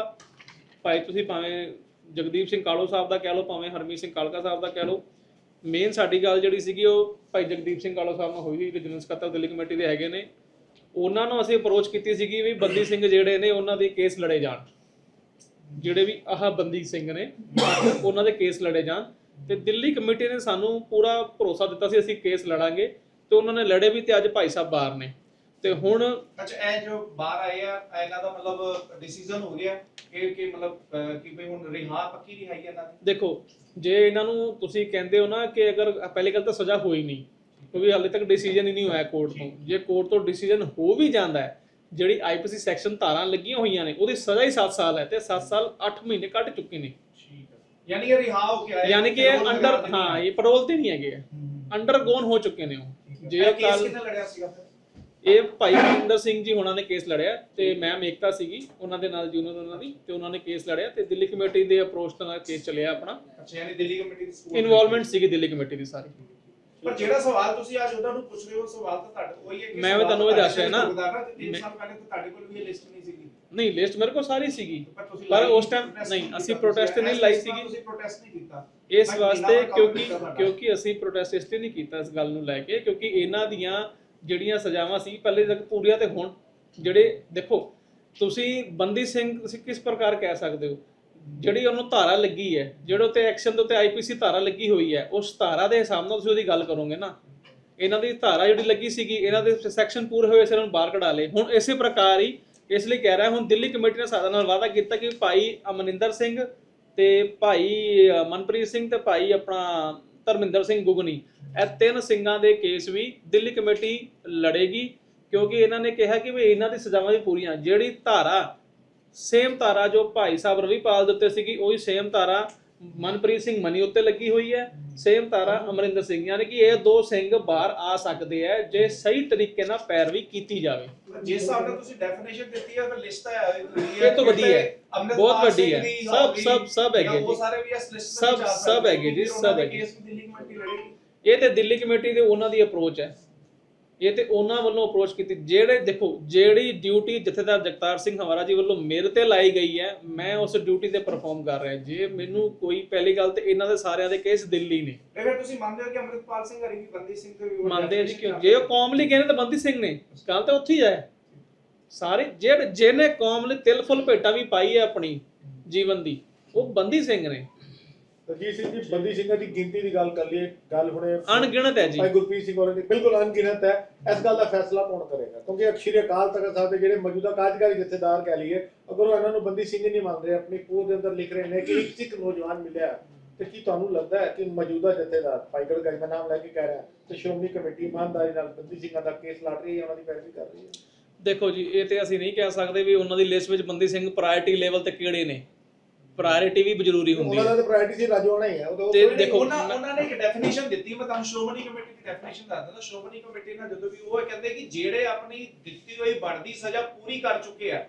S2: ਭਾਈ ਤੁਸੀਂ ਭਾਵੇਂ ਜਗਦੀਪ ਸਿੰਘ ਕਾਲੋ ਸਾਹਿਬ ਦਾ ਕਹਿ ਲਓ, ਭਾਵੇਂ ਹਰਮੀਤ ਸਿੰਘ ਕਾਲਕਾ ਸਾਹਿਬ ਦਾ ਕਹਿ ਲਓ ਮੇਨ ਸਾਡੀ ਗੱਲ ਜਿਹੜੀ ਸੀਗੀ ਉਹ ਭਾਈ ਜਗਦੀਪ ਸਿੰਘ ਕਾਲੋ ਸਾਹਿਬ ਨਾਲ ਹੋਈ ਸੀ ਜਨਰਲ ਸਕੱਤਰ ਦਿੱਲੀ ਕਮੇਟੀ ਦੇ ਹੈਗੇ ਨੇ। ਉਹਨਾਂ ਨੂੰ ਅਸੀਂ ਅਪਰੋਚ ਕੀਤੀ ਸੀਗੀ ਵੀ ਬੰਦੀ ਸਿੰਘ ਜਿਹੜੇ ਨੇ ਉਹਨਾਂ ਦੇ ਕੇਸ ਲੜੇ ਜਾਣ। ਜਿਹੜੇ ਵੀ ਆਹ ਬੰਦੀ ਸਿੰਘ ਨੇ, ਉਹਨਾਂ ਦੇ ਕੇਸ ਲੜੇ ਜਾਣ। ਤੇ ਦਿੱਲੀ ਕਮੇਟੀ ਨੇ ਸਾਨੂੰ ਪੂਰਾ ਭਰੋਸਾ ਦਿੱਤਾ ਸੀ ਅਸੀਂ ਕੇਸ ਲੜਾਂਗੇ ਤੇ ਉਹਨਾਂ ਨੇ ਲੜੇ ਵੀ ਤੇ ਅੱਜ ਭਾਈ ਸਾਹਿਬ ਬਾਹਰ ਨੇ। ਤੇ ਹੁਣ
S4: ਅੱਛਾ ਇਹ ਜੋ ਬਾਹਰ ਆਏ ਆ ਇਹਨਾਂ ਦਾ ਮਤਲਬ ਡਿਸੀਜਨ ਹੋ ਗਿਆ ਕਿ ਕਿ ਮਤਲਬ ਕਿ ਭਈ ਹੁਣ ਰਿਹਾ ਪੱਕੀ ਰਿਹਾਈ ਹੈ ਇਹਨਾਂ ਦੀ?
S2: ਦੇਖੋ ਜੇ ਇਹਨਾਂ ਨੂੰ ਤੁਸੀਂ ਕਹਿੰਦੇ ਹੋ ਨਾ ਕਿ ਅਗਰ ਪਹਿਲੀ ਗੱਲ ਤਾਂ ਸਜ਼ਾ ਹੋਈ ਨਹੀਂ ਕਿਉਂਕਿ ਹਾਲੇ ਤੱਕ ਡਿਸੀਜਨ ਹੀ ਨਹੀਂ ਹੋਇਆ ਕੋਰਟ ਤੋਂ। ਜੇ ਕੋਰਟ ਤੋਂ ਡਿਸੀਜਨ ਹੋ ਵੀ ਜਾਂਦਾ ਹੈ ਜਿਹੜੀ ਆਈਪੀਸੀ ਸੈਕਸ਼ਨ ਧਾਰਾਂ ਲੱਗੀਆਂ ਹੋਈਆਂ ਨੇ ਉਹਦੀ ਸਜ਼ਾ ਹੀ 7 ਸਾਲ ਹੈ ਤੇ 7 ਸਾਲ 8 ਮਹੀਨੇ ਕੱਟ ਚੁੱਕੇ ਨੇ।
S4: ਯਾਨੀ ਇਹ ਰਿਹਾ ਹੋ ਕੇ ਆਏ
S2: ਯਾਨੀ ਕਿ ਇਹ ਅੰਡਰ ਹਾਂ ਇਹ ਪੈਰੋਲ ਤੇ ਨਹੀਂ ਹੈਗੇ। ਅੰਡਰਗੋਨ ਹੋ ਚੁੱਕੇ ਨੇ ਉਹ। ਜੇ
S4: ਕੇਸ
S2: ਕੱਲ
S4: ਕਿੰਨੇ ਲੜਿਆ ਸੀਗਾ ਫਿਰ?
S2: ਇਹ ਭਾਈ ਮਨਿੰਦਰ ਸਿੰਘ ਜੀ ਉਹਨਾਂ ਨੇ ਕੇਸ ਲੜਿਆ ਤੇ ਮੈਮ ਏਕਤਾ ਸੀਗੀ ਉਹਨਾਂ ਦੇ ਨਾਲ ਜੂਨੀਅਰ ਉਹਨਾਂ ਦੀ ਤੇ ਉਹਨਾਂ ਨੇ ਕੇਸ ਲੜਿਆ ਤੇ ਦਿੱਲੀ ਕਮੇਟੀ ਦੇ ਅਪਰੋਚ ਨਾਲ ਕੇਸ ਚੱਲਿਆ ਆਪਣਾ।
S4: ਅੱਛਾ ਯਾਨੀ ਦਿੱਲੀ ਕਮੇਟੀ ਦੀ support
S2: ਇਨਵੋਲਵਮੈਂਟ ਸੀਗੀ ਦਿੱਲੀ ਕਮੇਟੀ ਦੀ ਸਾਰੀ।
S4: ਪਰ ਜਿਹੜਾ ਸਵਾਲ ਤੁਸੀਂ ਅੱਜ ਉਹਨਾਂ ਨੂੰ ਪੁੱਛ ਰਹੇ ਹੋ ਸਵਾਲ ਤਾਂ ਤੁਹਾਡਾ ਉਹੀ ਹੈ ਕਿ
S2: ਮੈਂ ਵੀ
S4: ਸਵਾਲ
S2: ਤੁਹਾਨੂੰ ਇਹ
S4: ਤੁਹਾਡੇ
S2: ਦੱਸ ਰਿਹਾ ਨਾ।
S4: ਚੁੱਕਦਾ ਤੇ ਤਿੰਨ
S2: ਮੈਂ-
S4: ਸਾਲ ਪਹਿਲੇ ਤਾਂ ਤੁਹਾਡੇ ਕੋਲ ਵੀ ਇਹ ਲਿਸਟ ਨਹੀਂ ਸੀਗੀ
S2: ਨਹੀਂ ਲਿਸਟ ਮੇਰੇ ਕੋਲ ਸਾਰੀ ਸੀਗੀ
S4: ਪਰ ਤੁਸੀਂ
S2: ਪਰ
S4: ਲਾਈ
S2: ਉਸ time
S4: protest
S2: ਨਹੀਂ,
S4: ਕੀਤਾ,
S2: ਅਸੀਂ
S4: ਤੁਸੀਂ
S2: protest ਨਹੀਂ ਲਾਈ
S4: ਇਸ ਵਾਰ
S2: ਸੀਗੀ।
S4: ਤੁਸੀਂ ਪ੍ਰੋਟੈਸਟ ਨਹੀਂ ਕੀਤਾ
S2: ਇਸ ਵਾਸਤੇ
S4: ਕੰਮ
S2: ਕਿਉਂਕਿ
S4: ਕੀਤਾ ਤੁਹਾਡਾ।
S2: ਕਿਉਂਕਿ ਅਸੀਂ ਪ੍ਰੋਟੈਸਟ ਇਸ ਲਈ ਨਹੀਂ ਕੀਤਾ ਇਸ ਗੱਲ ਨੂੰ ਲੈ ਕੇ ਕਿਉਂਕਿ ਇਹਨਾਂ ਦੀਆਂ ਜਿਹੜੀਆਂ ਸਜ਼ਾਵਾਂ ਸੀ ਪਹਿਲੇ ਤੱਕ ਪੂਰੀਆਂ ਤੇ ਹੁਣ ਜਿਹੜੇ ਦੇਖੋ ਤੁਸੀਂ ਬੰਦੀ ਸਿੰਘ ਤੁਸੀਂ ਕਿਸ ਪ੍ਰਕਾਰ ਕਹਿ ਸਕਦੇ ਹੋ ਜਿਹੜੀ ਉਹਨੂੰ ਧਾਰਾ ਲੱਗੀ ਹੈ, ਜਿਹੜੇ ਉੱਤੇ ਐਕਸ਼ਨ ਦੇ ਉੱਤੇ ਆਈਪੀਸੀ ਧਾਰਾ ਲੱਗੀ ਹੋਈ ਹੈ, ਉਸ ਧਾਰਾ ਦੇ ਹਿਸਾਬ ਨਾਲ ਤੁਸੀਂ ਉਹਦੀ ਗੱਲ ਕਰੋਗੇ ਨਾ। ਇਹਨਾਂ ਦੀ ਧਾਰਾ ਜਿਹੜੀ ਲੱਗੀ ਸੀਗੀ, ਇਹਨਾਂ ਦੇ ਸੈਕਸ਼ਨ ਪੂਰੇ ਹੋਏ ਸੀ, ਇਹਨਾਂ ਬਾਹਰ ਕਢਾ ਲਏ। ਹੁਣ ਇਸੇ ਪ੍ਰਕਾਰ ਹੀ, ਇਸ ਲਈ ਕਹਿ ਰਿਹਾ, ਹੁਣ ਦਿੱਲੀ ਕਮੇਟੀ ਨੇ ਸਾਡੇ ਨਾਲ ਵਾਅਦਾ ਕੀਤਾ ਕਿ ਭਾਈ ਅਮਨਿੰਦਰ ਸਿੰਘ ਤੇ ਭਾਈ ਮਨਪ੍ਰੀਤ ਸਿੰਘ ਤੇ ਭਾਈ ਆਪਣਾ ਧਰਮਿੰਦਰ ਸਿੰਘ ਗੁਗਨੀ, ਇਹ ਤਿੰਨ ਸਿੰਘਾਂ ਦੇ ਕੇਸ ਵੀ ਦਿੱਲੀ ਕਮੇਟੀ ਲੜੇਗੀ, ਕਿਉਂਕਿ ਇਹਨਾਂ ਨੇ ਕਿਹਾ ਕਿ ਵੀ ਇਹਨਾਂ ਦੀ ਸਜ਼ਾਵਾਂ ਵੀ ਪੂਰੀਆਂ। ਜਿਹੜੀ ਧਾਰਾ ਸੇਮ ਧਾਰਾ ਜੋ ਭਾਈ ਸਾਹਿਬ ਰਵੀਪਾਲ ਦੇ ਉੱਤੇ ਸੀਗੀ ਉਹੀ ਸੇਮ ਧਾਰਾ ਮਨਪ੍ਰੀਤ ਸਿੰਘ ਮਨੀ ਉੱਤੇ ਲੱਗੀ ਹੋਈ ਹੈ ਸੇਮ ਧਾਰਾ ਅਮਰਿੰਦਰ ਸਿੰਘ ਯਾਨੀ ਕਿ ਇਹ ਦੋ ਸਿੰਘ ਬਾਹਰ ਆ ਸਕਦੇ ਆ ਜੇ ਸਹੀ ਤਰੀਕੇ ਨਾਲ ਪੈਰਵੀ ਕੀਤੀ ਜਾਵੇ
S4: ਜਿਸ ਹਿਸਾਬ ਨਾਲ ਤੁਸੀਂ ਡੈਫੀਨੇਸ਼ਨ ਦਿੱਤੀ ਹੈ ਫਿਰ ਲਿਸਟ ਹੈ
S2: ਇਹ ਤਾਂ ਵੱਡੀ ਹੈ। ਬਹੁਤ ਵੱਡੀ ਹੈ। ਸਭ- ਸਭ- ਸਭ ਹੈਗੇ
S4: ਉਹ
S2: ਜੀ।
S4: ਸਾਰੇ ਵੀ ਇਸ ਲਿਸਟ
S2: ਸਭ- ਸਭ ਹੈਗੇ ਜੀ, ਸਭ ਹੈਗੇ। ਇਹ ਤੇ ਦਿੱਲੀ ਕਮੇਟੀ ਦੇ ਉਹਨਾਂ ਦੀ ਅਪਰੋਚ ਹੈ ਇਹ ਤੇ ਉਹਨਾਂ ਵੱਲੋਂ ਅਪਰੋਚ ਕੀਤੀ। ਜਿਹੜੇ ਦੇਖੋ ਜਿਹੜੀ ਡਿਊਟੀ ਜਥੇਦਾਰ ਜਗਤਾਰ ਸਿੰਘ ਹਵਾਰਾ ਜੀ ਵੱਲੋਂ ਮੇਰੇ ਤੇ ਲਾਈ ਗਈ ਹੈ ਮੈਂ ਉਸ ਡਿਊਟੀ ਤੇ ਪਰਫਾਰਮ ਕਰ ਰਿਹਾ। ਜੇ ਮੈਨੂੰ ਕੋਈ ਪਹਿਲੀ ਗੱਲ ਤੇ ਇਹਨਾਂ ਦੇ ਸਾਰਿਆਂ ਦੇ ਕੇਸ ਦਿੱਲੀ ਨੇ।
S4: ਤੁਸੀਂ ਮੰਨਦੇ ਹੋ ਕਿ ਅੰਮ੍ਰਿਤਪਾਲ ਸਿੰਘ ਹਰੀ ਵੀ ਬੰਦੀ ਸਿੰਘ ਤੇ ਵੀ ਉਹ
S2: ਮੰਨਦੇ ਆ ਜੀ ਕਿਉਂ? ਜੇ ਉਹ ਕੌਮ ਲਈ ਕਹਿੰਦੇ ਤਾਂ ਬੰਦੀ ਸਿੰਘ ਨੇ। ਗੱਲ ਤਾਂ ਉੱਥੇ ਹੀ ਹੈ। ਸਾਰੇ ਜਿਹੜੇ ਜਿਹਨੇ ਕੌਮ ਲਈ ਤਿਲ ਫੁੱਲ ਭੇਟਾ ਵੀ ਪਾਈ ਹੈ ਆਪਣੀ ਜੀਵਨ ਦੀ ਉਹ ਬੰਦੀ ਸਿੰਘ ਨੇ।
S5: ਰਜੀਤ ਸਿੰਘ ਜੀ ਬੰਦੀ ਸਿੰਘਾਂ ਦੀ ਗਿਣਤੀ ਦੀ ਗੱਲ ਕਰ ਲਈਏ ਗੱਲ ਹੁਣੇ
S2: ਅਣਗਿਣਤ ਹੈ ਜੀ।
S5: ਭਾਈ ਗੁਰਪ੍ਰੀਤ ਸਿੰਘ ਹੋਰਾਂ ਦੀ ਬਿਲਕੁਲ ਅਣਗਿਣਤ ਹੈ। ਇਸ ਗੱਲ ਦਾ ਫੈਸਲਾ ਕੌਣ ਕਰੇਗਾ? ਕਿਉਂਕਿ ਅਖੀਰੇ ਅਕਾਲ ਤਖਤ ਸਾਹਿਬ ਦੇ ਜਿਹੜੇ ਮੌਜੂਦਾ ਕਾਰਜਕਾਰੀ ਜਥੇਦਾਰ ਕਹਿ ਲਈਏ ਅਗਰ ਉਹ ਇਹਨਾਂ ਨੂੰ ਬੰਦੀ ਸਿੰਘ ਨਹੀਂ ਮੰਨ ਰਹੇ ਆਪਣੀ ਪੋਹ ਦੇ ਅੰਦਰ ਲਿਖ ਰਹੇ ਨੇ ਕਿ ਇੱਕ ਸਿੱਖ ਨੌਜਵਾਨ ਮਿਲਿਆ ਤੇ ਕੀ ਤੁਹਾਨੂੰ ਲੱਗਦਾ ਹੈ ਕਿ ਮੌਜੂਦਾ ਜਥੇਦਾਰ ਭਾਈ ਗੜਗੜ ਦਾ ਨਾਮ ਲੈ ਕੇ ਕਹਿ ਰਿਹਾ ਤੇ ਸ਼੍ਰੋਮਣੀ ਕਮੇਟੀ ਇਮਾਨਦਾਰੀ ਨਾਲ ਬੰਦੀ ਸਿੰਘਾਂ ਦਾ ਕੇਸ ਲੜ ਰਹੀ ਹੈ ਉਹਨਾਂ ਦੀ ਪੈਰਵੀ ਕਰ ਰਹੀ ਹੈ?
S2: ਦੇਖੋ ਜੀ ਇਹ ਤੇ ਅਸੀਂ ਨਹੀਂ ਕਹਿ ਸਕਦੇ ਵੀ ਉਹਨਾਂ ਦੀ ਲਿਸਟ ਵਿੱਚ ਬੰਦੀ ਸਿੰਘ ਪ੍ਰਾਇੋਰਟੀ ਲੈਵਲ ਤੇ ਕਿਹੜੇ ਨੇ। ਪ੍ਰਾਇੋਰਟੀ ਵੀ ਜ਼ਰੂਰੀ ਹੁੰਦੀ
S5: ਉਹਨਾਂ
S2: ਹੈ।
S5: ਦਾ ਤਾਂ ਪ੍ਰਾਇੋਰਟੀ ਸੀ ਰਾਜਵਾਨਾ ਹੀ ਹੈ। ਉਹ ਤਾਂ
S2: ਤੇ
S5: ਉਹ-
S2: ਦੇਖੋ,
S4: ਉਹਨਾਂ
S2: ਮੈਂ-
S4: ਉਹਨਾਂ ਨੇ ਇੱਕ ਡੈਫੀਨੇਸ਼ਨ ਦਿੱਤੀ ਮੈਂ ਤੁਹਾਨੂੰ ਸ਼੍ਰੋਮਣੀ ਕਮੇਟੀ ਦੀ ਡੈਫੀਨੇਸ਼ਨ ਦੱਸ ਦਿੰਦਾ ਸ਼੍ਰੋਮਣੀ ਕਮੇਟੀ ਨਾਲ ਜਦੋਂ ਵੀ ਉਹ ਕਹਿੰਦੇ ਕਿ ਜਿਹੜੇ ਆਪਣੀ ਦਿੱਤੀ ਹੋਈ ਬਣਦੀ ਸਜ਼ਾ ਪੂਰੀ ਕਰ ਚੁੱਕੇ ਆ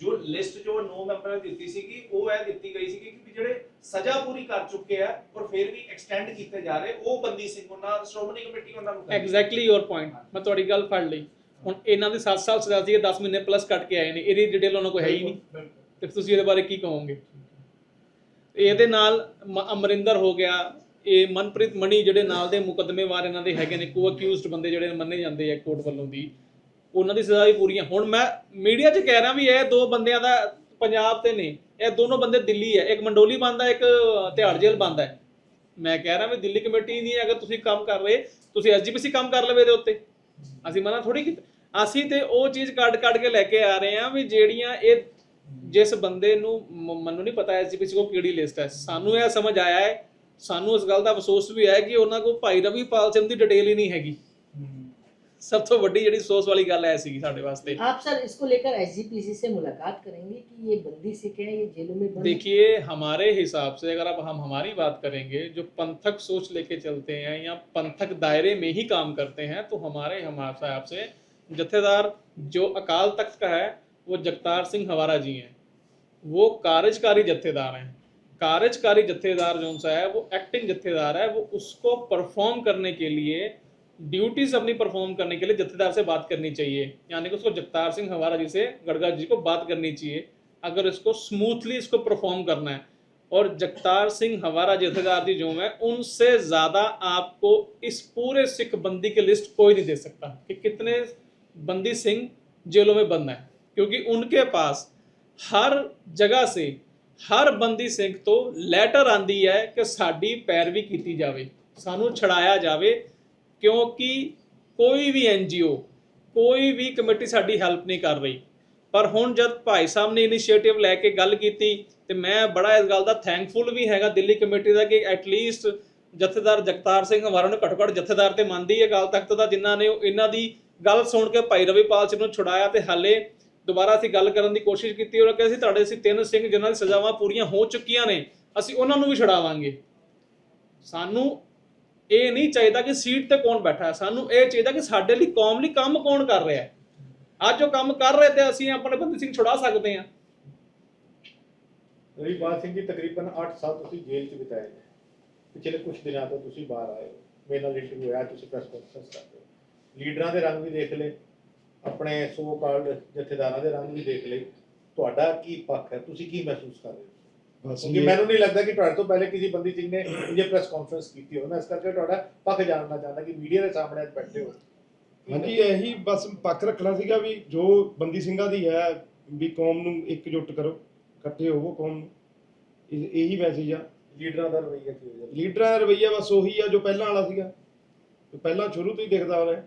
S4: ਜੋ ਲਿਸਟ ਜੋ ਨੌ ਮੈਂਬਰਾਂ ਦੀ ਦਿੱਤੀ ਸੀਗੀ ਉਹ ਇਹ ਦਿੱਤੀ ਗਈ ਸੀਗੀ ਕਿ ਜਿਹੜੇ ਸਜ਼ਾ ਪੂਰੀ ਕਰ ਚੁੱਕੇ ਆ ਔਰ ਫਿਰ ਵੀ ਐਕਸਟੈਂਡ ਕੀਤੇ ਜਾ ਰਹੇ ਉਹ ਬੰਦੀ ਸਿੰਘ ਉਹਨਾਂ ਸ਼੍ਰੋਮਣੀ ਕਮੇਟੀ ਉਹਨਾਂ ਨੂੰ ਕਹਿੰਦੀ।
S2: ਐਗਜ਼ੈਕਟਲੀ ਯੋਰ ਪੁਆਇੰਟ ਮੈਂ ਤੁਹਾਡੀ ਗੱਲ ਫੜ ਲਈ। ਹੁਣ ਇਹਨਾਂ ਦੀ 7 ਸਾਲ ਸਜ਼ਾ ਸੀ 10 ਮਹੀਨੇ ਪਲੱਸ ਕੱਟ ਕੇ ਆਏ ਨੇ ਇਹਦੀ ਡਿਟੇਲ ਉਹਨਾਂ ਕੋਲ ਹੈ ਹੀ ਨਹੀਂ। ਤੇ ਤੁਸੀਂ ਇਹਦੇ ਬਾਰੇ ਕੀ ਕਹੋਗੇ? ਇਹਦੇ ਨਾਲ ਅਮਰਿੰਦਰ ਹੋ ਗਿਆ। ਇਹ ਮਨਪ੍ਰੀਤ ਮਣੀ ਜਿਹੜੇ ਨਾਲ ਦੇ ਮੁਕੱਦਮੇਵਾਰ ਇਹਨਾਂ ਦੇ ਹੈਗੇ ਨੇ ਕੋ ਅਕਿਊਜ਼ਡ ਬੰਦੇ ਜਿਹੜੇ ਮੰਨੇ ਜਾਂਦੇ ਆ ਕੋਰਟ ਵੱਲੋਂ ਦੀ ਉਹਨਾਂ ਦੀ ਸਜ਼ਾ ਵੀ ਪੂਰੀ ਹੁਣ ਮੈਂ ਮੀਡੀਆ 'ਚ ਕਹਿ ਰਿਹਾ ਵੀ ਇਹ ਦੋ ਬੰਦਿਆਂ ਦਾ ਪੰਜਾਬ ਤੇ ਨੇ, ਇਹ ਦੋਨੋਂ ਬੰਦੇ ਦਿੱਲੀ ਹੈ ਇੱਕ ਮੰਡੋਲੀ ਬੰਦਾ, ਇੱਕ ਤਿਹਾੜ ਜੇਲ੍ਹ ਬੰਦਾ। ਹੈ ਮੈਂ ਕਹਿ ਰਿਹਾ ਵੀ ਦਿੱਲੀ ਕਮੇਟੀ ਨਹੀਂ ਅਗਰ ਤੁਸੀਂ ਕੰਮ ਕਰ ਰਹੇ, ਤੁਸੀਂ ਐਸਜੀਪੀਸੀ ਕੰਮ ਕਰ ਲਵੇ ਦੇ ਉੱਤੇ। ਅਸੀਂ ਮਨਾ ਥੋੜੀ ਕੀਤਾ। ਅਸੀਂ ਤੇ ਉਹ ਚੀਜ਼ ਕੱਢ ਕੱਢ ਕੇ ਲੈ ਕੇ ਆ ਰਹੇ ਹਾਂ ਵੀ ਜਿਹੜੀਆਂ ਇਹ ਜਿਸ ਬੰਦੇ ਨੂੰ ਮ- ਮੈਨੂੰ ਨਹੀਂ ਪਤਾ ਐਸਜੀਪੀਸੀ ਕੋ ਕਿਹੜੀ ਲਿਸਟ ਹੈ ਸਾਨੂੰ ਇਹ ਸਮਝ ਆਇਆ ਹੈ ਸਾਨੂੰ ਇਸ ਗੱਲ ਦਾ ਅਫਸੋਸ ਵੀ ਹੈ ਕਿ ਉਹਨਾਂ ਕੋਲ ਭਾਈ ਰਵੀਪਾਲ ਸਿੰਘ ਦੀ ਡਿਟੇਲ ਹੀ ਨਹੀਂ ਹੈਗੀ ਸਭ ਤੋਂ ਵੱਡੀ ਜਿਹੜੀ ਅਫਸੋਸ ਵਾਲੀ ਗੱਲ ਐ ਸੀਗੀ ਸਾਡੇ ਵਾਸਤੇ
S3: आप सर इसको लेकर एसजीपीसी से मुलाकात करेंगे कि ये बंदी सिख है ये जेलों में बंद
S2: देखिए हमारे हिसाब से अगर अब हम हमारी बात करेंगे जो पंथक सोच लेके चलते हैं या पंथक दायरे में ही काम करते हैं तो हमारे हमारे हिसाब से जत्थेदार जो अकाल तख्त का है वो जगतार सिंह हवारा जी हैं। वो कार्यकारी जत्थेदार हैं। कार्यकारी जत्थेदार जो सा है, वो एक्टिंग जत्थेदार है, वो उसको परफॉर्म करने के लिए ड्यूटीज़ अपनी परफॉर्म करने के लिए जत्थेदार से बात करनी चाहिए। यानी कि उसको जगतार सिंह हवारा जी से, गड़गा जी को बात करनी चाहिए। अगर इसको स्मूथली इसको परफॉर्म करना है। और जगतार सिंह हवारा जत्थेदार जी जो हैं, उनसे ज़्यादा आपको इस पूरे सिख बंदी की लिस्ट कोई नहीं दे सकता। कि कितने बंदी सिंह जेलों में बंद हैं। क्योंकि उनके पास हर जगह से ਹਰ ਬੰਦੀ ਸਿੰਘ ਤੋਂ ਲੈਟਰ ਆਂਦੀ ਹੈ ਕਿ ਸਾਡੀ ਪੈਰਵੀ ਕੀਤੀ ਜਾਵੇ ਸਾਨੂੰ ਛੜਾਇਆ ਜਾਵੇ ਕਿਉਂਕਿ ਕੋਈ ਵੀ ਐਨਜੀਓ ਕੋਈ ਵੀ ਕਮੇਟੀ ਸਾਡੀ ਹੈਲਪ ਨਹੀਂ ਕਰ ਰਹੀ ਪਰ ਹੁਣ ਜਦ ਭਾਈ ਸਾਹਿਬ ਨੇ ਇਨੀਸ਼ੀਏਟਿਵ ਲੈ ਕੇ ਗੱਲ ਕੀਤੀ ਤੇ ਮੈਂ ਬੜਾ ਇਸ ਗੱਲ ਦਾ ਥੈਂਕਫੁਲ ਵੀ ਹੈਗਾ ਦਿੱਲੀ ਕਮੇਟੀ ਦਾ ਕਿ ਐਟਲੀਸਟ ਜਥੇਦਾਰ ਜਗਤਾਰ ਸਿੰਘ ਹਮਾਰਾ ਨੂੰ ਘੱਟੋ ਘੱਟ ਜਥੇਦਾਰ ਤੇ ਮੰਨਦੀ ਹੈ ਅਕਾਲ ਤਖਤ ਦਾ ਜਿਨ੍ਹਾਂ ਨੇ ਉਹ- ਇਹਨਾਂ ਦੀ ਗੱਲ ਸੁਣ ਕੇ ਭਾਈ ਰਵੀਪਾਲ ਸਿੰਘ ਨੂੰ ਛੁਡਾਇਆ ਤੇ ਹਾਲੇ ਦੁਬਾਰਾ ਅਸੀਂ ਗੱਲ ਕਰਨ ਦੀ ਕੋਸ਼ਿਸ਼ ਕੀਤੀ ਔਰ ਕਹਿੰਦੇ ਸੀ, ਤੁਹਾਡੇ ਅਸੀਂ ਤਿੰਨ ਸਿੰਘ, ਜਿਨ੍ਹਾਂ ਦੀ ਸਜ਼ਾਵਾਂ ਪੂਰੀਆਂ ਹੋ ਚੁੱਕੀਆਂ ਨੇ, ਅਸੀਂ ਉਹਨਾਂ ਨੂੰ ਵੀ ਛੁਡਾਵਾਂਗੇ ਸਾਨੂੰ ਇਹ ਨਹੀਂ ਚਾਹੀਦਾ ਕਿ ਸੀਟ ਤੇ ਕੌਣ ਬੈਠਾ ਹੈ। ਸਾਨੂੰ ਇਹ ਚਾਹੀਦਾ ਕਿ ਸਾਡੇ ਲਈ ਕੌਮ ਲਈ ਕੰਮ ਕੌਣ ਕਰ ਰਿਹਾ ਹੈ। ਅੱਜ ਉਹ ਕੰਮ ਕਰ ਰਹੇ ਤੇ ਅਸੀਂ ਆਪਣੇ ਬੰਦੀ ਸਿੰਘ ਛੁਡਾ ਸਕਦੇ ਹਾਂ।
S5: ਰਿਵਾਜ ਸਿੰਘ ਜੀ, ਤਕਰੀਬਨ 8 ਸਾਲ ਤੁਸੀਂ ਜੇਲ੍ਹ 'ਚ ਬਿਤਾਏ ਨੇ। ਪਿਛਲੇ ਕੁਝ ਦਿਨਾਂ ਤੋਂ ਤੁਸੀਂ ਬਾਹਰ ਆਏ ਹੋ। ਮੇਰੇ ਨਾਲ ਇੰਟਰਵਿਊ ਹੋਇਆ, ਤੁਸੀਂ ਪ੍ਰੈਸ ਕਾਨਫਰੰਸ ਕਰਦੇ ਹੋ। ਲੀਡਰਾਂ ਦੇ ਰੰਗ ਵੀ ਦੇਖ ਲਏ। ਆਪਣੇ ਸੋ ਕਾਲਡ ਜਥੇਦਾਰਾਂ ਦੇ ਰੰਗ ਵੀ ਦੇਖ ਲਏ। ਤੁਹਾਡਾ ਕੀ ਪੱਖ ਹੈ? ਤੁਸੀਂ ਕੀ ਮਹਿਸੂਸ ਕਰ ਰਹੇ ਹੋ?
S1: ਬਸ ਇਹ-
S5: ਮੈਨੂੰ ਨਹੀਂ ਲੱਗਦਾ ਕਿ ਤੁਹਾਡੇ ਤੋਂ ਪਹਿਲੇ ਕਿਸੇ ਬੰਦੀ ਸਿੰਘ ਨੇ ਇਹ ਪ੍ਰੈਸ ਕਾਨਫਰੰਸ ਕੀਤੀ ਹੋਵੇ ਮੈਂ ਇਸ ਕਰਕੇ ਤੁਹਾਡਾ ਪੱਖ ਜਾਣਨਾ ਚਾਹੁੰਦਾ ਕਿ ਮੀਡੀਆ ਦੇ ਸਾਹਮਣੇ ਅੱਜ ਬੈਠੇ ਹੋ।
S1: ਹਾਂਜੀ ਇਹੀ ਬਸ ਪੱਕ ਰੱਖਣਾ ਸੀਗਾ ਵੀ ਜੋ ਬੰਦੀ ਸਿੰਘਾਂ ਦੀ ਹੈ ਵੀ ਕੌਮ ਨੂੰ ਇਕਜੁੱਟ ਕਰੋ ਇਕੱਠੇ ਹੋਵੋ ਕੌਮ ਨੂੰ। ਇਹ- ਇਹੀ ਮੈਸੇਜ ਆ।
S5: ਲੀਡਰਾਂ ਦਾ ਰਵੱਈਆ ਕੀ ਹੋ ਜਾਂਦਾ
S1: ਲੀਡਰਾਂ ਦਾ ਰਵਈਆ ਬਸ ਉਹੀ ਆ ਜੋ ਪਹਿਲਾਂ ਵਾਲਾ ਸੀਗਾ। ਜੋ ਪਹਿਲਾਂ ਸ਼ੁਰੂ ਤੋਂ ਹੀ ਦਿਖਦਾ ਆ ਰਿਹਾ।